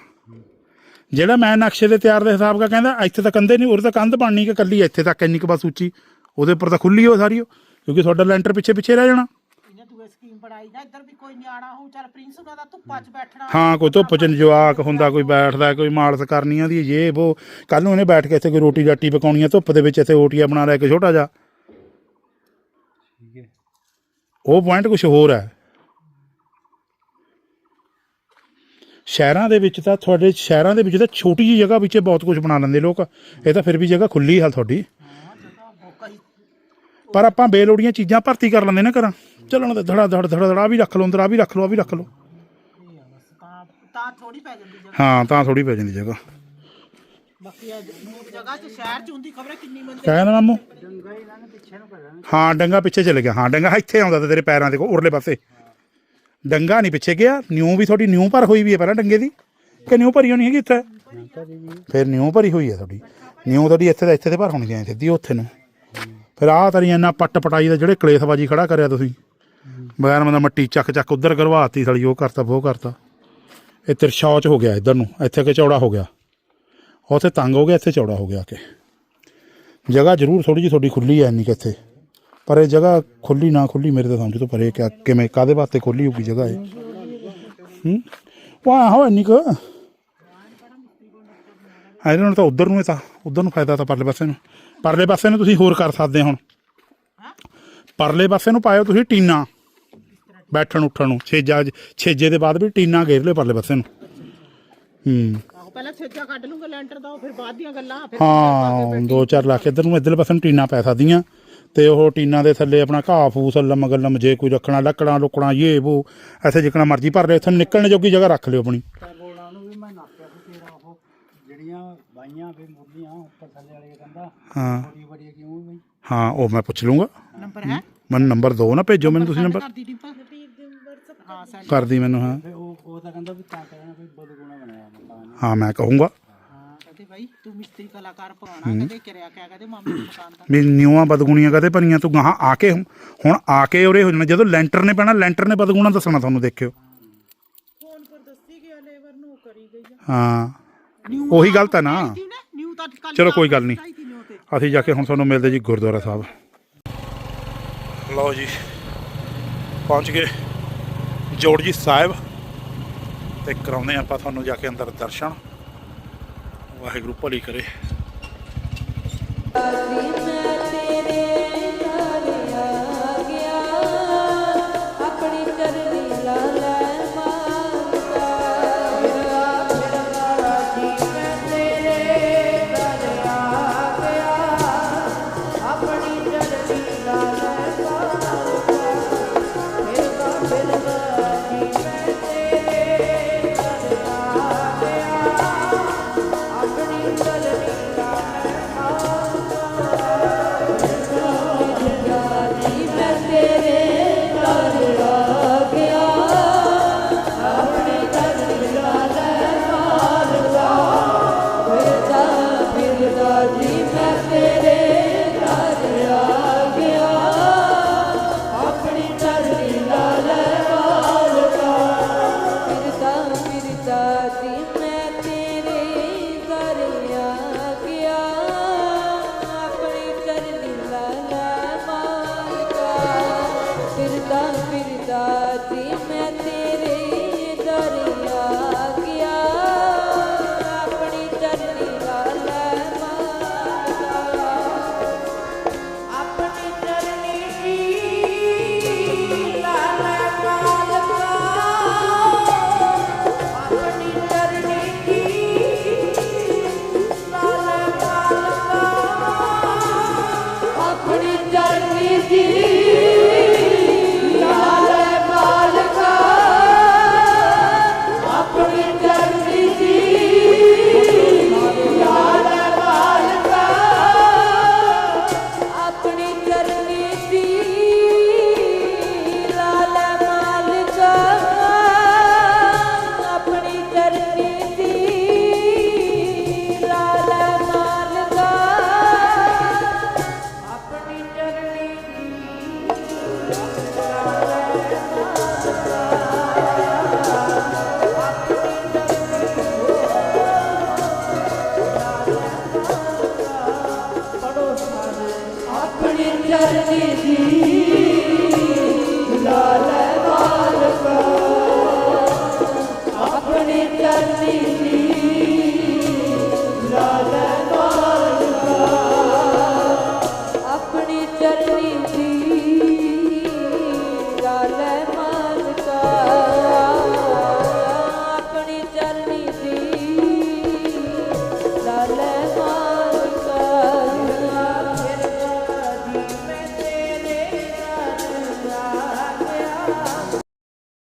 ਜਿਹੜਾ ਮੈਂ ਨਕਸ਼ੇ ਦੇ ਤਿਆਰ ਦੇ ਹਿਸਾਬ ਦਾ ਕਹਿੰਦਾ ਇੱਥੇ ਤਾਂ ਕੰਧੇ ਨਹੀਂ ਉਰੇ ਤਾਂ ਕੰਧ ਬਣਨੀ ਕਿ ਕੱਲੀ ਇੱਥੇ ਤੱਕ ਇੰਨੀ ਕੁ ਬਸ ਉੱਚੀ। ਉਹਦੇ ਉੱਪਰ ਤਾਂ ਖੁੱਲੀ ਹੋ ਸਾਰੀ ਉਹ ਕਿਉਂਕਿ ਤੁਹਾਡਾ ਲੈਂਟਰ ਪਿੱਛੇ ਪਿੱਛੇ ਰਹਿ ਜਾਣਾ। ਇਹਨੇ ਦੂਏ ਸਕੀਮ ਬਣਾਈ ਨਾ ਇੱਧਰ ਵੀ ਕੋਈ ਨਿਆਣਾ ਹੋ ਚੱਲ ਪ੍ਰਿੰਸ ਉਹਨਾਂ ਦਾ ਧੁੱਪਾਂ 'ਚ ਬੈਠਣਾ। ਹਾਂ ਕੋਈ ਧੁੱਪ ਚ ਜਵਾਕ ਹੁੰਦਾ ਕੋਈ ਬੈਠਦਾ ਕੋਈ ਮਾਲਸ ਕਰਨੀ ਆਂਦੀ ਜੇ ਉਹ ਕੱਲ ਨੂੰ ਇਹਨੇ ਬੈਠ ਕੇ ਇੱਥੇ ਕੋਈ ਰੋਟੀ ਰਾਟੀ ਪਕਾਉਣੀ ਆ ਧੁੱਪ ਦੇ ਵਿੱਚ ਇੱਥੇ ਓਟੀਆ ਬਣਾ ਲਿਆ ਇੱਕ ਛੋਟਾ ਜਿਹਾ। ਠੀਕ ਹੈ। ਉਹ ਪੁਆਇੰਟ ਕੁਝ ਹੋਰ ਹੈ। ਸ਼ਹਿਰਾਂ ਦੇ ਵਿੱਚ ਤਾਂ ਤੁਹਾਡੇ ਸ਼ਹਿਰਾਂ ਦੇ ਵਿੱਚ ਤਾਂ ਛੋਟੀ ਜਿਹੀ ਜਗ੍ਹਾ ਵਿੱਚ ਬਹੁਤ ਕੁਝ ਬਣਾ ਲੈਂਦੇ ਲੋਕ। ਇਹ ਤਾਂ ਫਿਰ ਵੀ ਜਗ੍ਹਾ ਖੁੱਲੀ ਹਾਲ ਤੁਹਾਡੀ। ਪਰ ਆਪਾਂ ਬੇਲੋੜੀਆਂ ਚੀਜ਼ਾਂ ਭਰਤੀ ਕਰ ਲੈਂਦੇ ਨਾ ਘਰਾਂ। ਚੱਲਣ ਦੇ ਧੜਾ ਧੜ ਧੜਾ ਧੜਾ ਵੀ ਰੱਖ ਲਓ, ਅੰਦਰ ਆ ਵੀ ਰੱਖ ਲਓ, ਆ ਵੀ ਰੱਖ ਲਓ। ਤਾਂ ਥੋੜੀ ਪੈ ਜਾਂਦੀ ਜਗ੍ਹਾ ਹਾਂ, ਤਾਂ ਥੋੜੀ ਪੈ ਜਾਂਦੀ ਜਗ੍ਹਾ। ਬਾਕੀ ਇਹ ਜਗ੍ਹਾ 'ਚ ਸ਼ਹਿਰ 'ਚ ਹੁੰਦੀ ਖਬਰ ਕਿੰਨੀ ਮੰਦੇ ਕਹਿੰਦਾ ਮਾਮੂ। ਡੰਗਾ ਇਹਨਾਂ ਨੇ ਪਿੱਛੇ ਨੂੰ ਕਰਾਂ ਹਾਂ, ਡੰਗਾ ਪਿੱਛੇ ਚਲੇ ਗਿਆ। ਹਾਂ, ਡੰਗਾ ਇੱਥੇ ਆਉਂਦਾ ਤੇਰੇ ਪੈਰਾਂ ਦੇ ਕੋਲ ਉਰਲੇ ਪਾਸੇ। ਡੰਗਾ ਨਹੀਂ ਪਿੱਛੇ ਗਿਆ, ਨਿਊ ਵੀ ਤੁਹਾਡੀ ਨਿਊ ਭਰ ਹੋਈ ਵੀ ਹੈ ਪਹਿਲਾਂ ਡੰਗੇ ਦੀ, ਕਿ ਨਿਊ ਭਰੀ ਹੋਣੀ ਹੈਗੀ ਇੱਥੇ? ਫਿਰ ਨਿਊ ਭਰੀ ਹੋਈ ਹੈ ਤੁਹਾਡੀ। ਨਿਊ ਤੁਹਾਡੀ ਇੱਥੇ ਦਾ ਇੱਥੇ ਤੇ ਭਰ ਹੋਣੀ ਚਾਹੀਦੀ ਸਿੱਧੀ ਉੱਥੇ ਨੂੰ। ਫਿਰ ਆਹ ਤਰੀ ਇੰਨਾ ਪੱਟ ਪਟਾਈ ਦਾ ਜਿਹੜੇ ਕਲੇਸ਼ਬਾਜੀ ਖੜਾ ਕਰਿਆ ਤੁਸੀਂ। ਬਗੈਰ ਮਤਲਬ ਮੱਟੀ ਚੱਕ ਚੱਕ ਉਧਰ ਕਰਵਾਤੀ ਸਾਲੀ, ਉਹ ਕਰਤਾ ਉਹ ਕਰਤਾ। ਇਹ ਤਿਰਸ਼ੌਚ ਹੋ ਗਿਆ ਇੱਧਰ ਨੂੰ, ਇੱਥੇ ਕਿ ਚੌੜਾ ਹੋ ਗਿਆ। ਉੱਥੇ ਤੰਗ ਹੋ ਗਿਆ, ਇੱਥੇ ਚੌੜਾ ਹੋ ਗਿਆ ਕਿ। ਜਗ੍ਹਾ ਜ਼ਰੂਰ ਥੋੜੀ ਜਿਹੀ ਤੁਹਾਡੀ ਖੁੱਲੀ ਐ ਇੰਨੀ ਕਿ ਇੱਥੇ। ਪਰ ਇਹ ਜਗ੍ਹਾ ਖੁੱਲੀ ਨਾ ਖੁੱਲੀ ਮੇਰੇ ਤਾਂ ਸਮਝ ਤੋਂ ਪਰੇ ਕਿ ਕਿਵੇਂ ਕਾਦੇ ਵਾਸਤੇ ਖੁੱਲੀ ਹੋਊਗੀ ਜਗ੍ਹਾ ਇਹ? ਹੂੰ? ਵਾਹ ਹੋ ਇੰਨੀ ਕੁ? ਤਾਂ ਉਧਰ ਨੂੰ ਤਾਂ ਉਧਰ ਨੂੰ ਫਾਇਦਾ ਤਾਂ ਪਰਲੇ ਪਾਸੇ ਨੂੰ। ਪਰਲੇ ਪਾਸੇ ਨੂੰ ਤੁਸੀਂ ਹੋਰ ਕਰ ਸਕਦੇ ਹੋ ਹੁਣ। ਪਰਲੇ ਪਾਸੇ ਨੂੰ ਪਾਇਓ ਤੁਸੀਂ ਟੀਨਾ। ਬੈਠਣ ਉੱਠਣ ਨੂੰ ਛੇਜਾ ਛੇਜੇ ਦੇ ਬਾਅਦ ਵੀ ਟੀਨਾ ਘੇਰ ਲਿਓ ਪਰਲੇ ਪਾਸੇ ਨੂੰ। ਹੂੰ। ਪਹਿਲਾਂ ਛੇਜਾ ਕੱਢ ਲੂੰਗਾ ਲੈਂਟਰ ਦਾ ਫਿਰ ਬਾਅਦ ਦੀਆਂ ਗੱਲਾਂ ਫਿਰ ਹਾਂ ਦੋ ਚਾਰ ਲੱਖ ਇੱਧਰ ਨੂੰ ਇੱਧਰਲੇ ਪਾਸੇ ਨੂੰ ਟੀਨਾ ਪੈ ਸਕਦੀਆਂ। ਤੇ ਉਹ ਟੀਨਾ ਦੇ ਥੱਲੇ ਆਪਣਾ ਘਾਹ ਫੂਸ ਲੰਮ ਗੱਲਮ ਜੇ ਕੋਈ ਰੱਖਣਾ ਲੱਕੜਾਂ ਲੁਕਣਾ ਇਹ ਉਹ ਐਸੇ ਜਿਕਣਾ ਮਰਜ਼ੀ ਭਰ ਲਿਓ ਇੱਥੇ ਨਿਕਲਣ ਜੋਗੀ ਜਗ੍ਹਾ ਰੱਖ ਲਿਓ ਆਪਣੀ। ਤਾਂ ਬੋਲਾਂ ਨੂੰ ਵੀ ਮੈਂ ਨਾਪਿਆ ਸੀ ਤੇਰਾ ਉਹ ਜਿਹੜੀਆਂ ਬਾਈਆਂ ਵੀ ਮੁਰਲੀਆਂ ਉੱਪਰ ਥੱਲੇ ਵਾਲੇ ਕਹਿੰਦਾ ਹਾਂ। ਬੜੀ ਬੜੀ ਕਿਉਂ ਬਈ? ਹਾਂ ਉਹ ਮੈਂ ਪੁੱਛ ਲੂੰਗਾ। ਨੰਬਰ ਹੈ? ਮੈਨੂੰ ਨੰਬਰ ਦੋ ਨਾ ਭੇਜੋ ਮੈਨੂੰ ਤੁਸੀਂ ਨੰਬਰ ਕਰਦੀ ਹਾਂ ਮੈਨੂੰ ਹਾਂ। ਤੇ ਉਹ ਉਹ ਤਾਂ ਕਹਿੰਦਾ ਵੀ ਤਾਂ ਕਹਿਣਾ ਵੀ ਬਦਗੁਣਾ ਬਣਾਇਆ ਮਕਾਨ ਹਾਂ ਮੈਂ ਕਹੂੰਗਾ। ਹਾਂ ਕਹਿੰਦੇ ਭਾਈ ਤੂੰ ਮਿਸਤਰੀ ਕਲਾਕਾਰ ਪਾਉਣਾ ਕਹਿੰਦੇ ਕਿਰਿਆ ਕਿਆ ਕਹਿੰਦੇ ਮਾਮੇ ਦੇ ਮਕਾਨ ਦਾ ਵੀ ਨਿਊਆਂ ਬਦਗੁਣੀਆਂ ਕਦੇ ਭਰੀਆਂ ਤੂੰ ਗਾਹਾਂ ਆ ਕੇ ਹੁਣ ਹੁਣ ਆ ਕੇ ਉਰੇ ਹੋ ਜਾਣਾ। ਜਦੋਂ ਲੈਂਟਰ ਨੇ ਪੈਣਾ ਲੈਂਟਰ ਨੇ ਬਦਗੁਣਾ ਦੱਸਣਾ ਤੁਹਾਨੂੰ ਦੇਖਿਓ। ਫੋਨ ਪਰ ਦੱਸੀ ਗਿਆ ਲੇਬਰ ਨੂੰ ਕਰੀ ਗਈ ਆ। ਹਾਂ। ਨਿਊ ਉਹੀ ਗਲਤ ਹੈ ਨਾ। ਨਿਊ ਤਾਂ ਕੱਲ੍ਹ ਚਲੋ ਕੋਈ ਗੱਲ ਨਹੀਂ। ਅਸੀਂ ਜਾ ਕੇ ਹੁਣ ਤੁਹਾਨੂੰ ਮਿਲਦੇ ਜੀ ਗੁਰਦੁਆਰਾ ਸਾਹਿਬ। ਲਓ ਜੀ ਪਹੁੰਚ ਗਏ ਜੋੜ ਜੀ ਸਾਹਿਬ। ਤੇ ਕਰਾਉਂਦੇ ਹਾਂ ਆਪਾਂ ਤੁਹਾਨੂੰ ਜਾ ਕੇ ਅੰਦਰ ਦਰਸ਼ਨ। ਵਾਹਿਗੁਰੂ ਭਲੀ ਕਰੇ।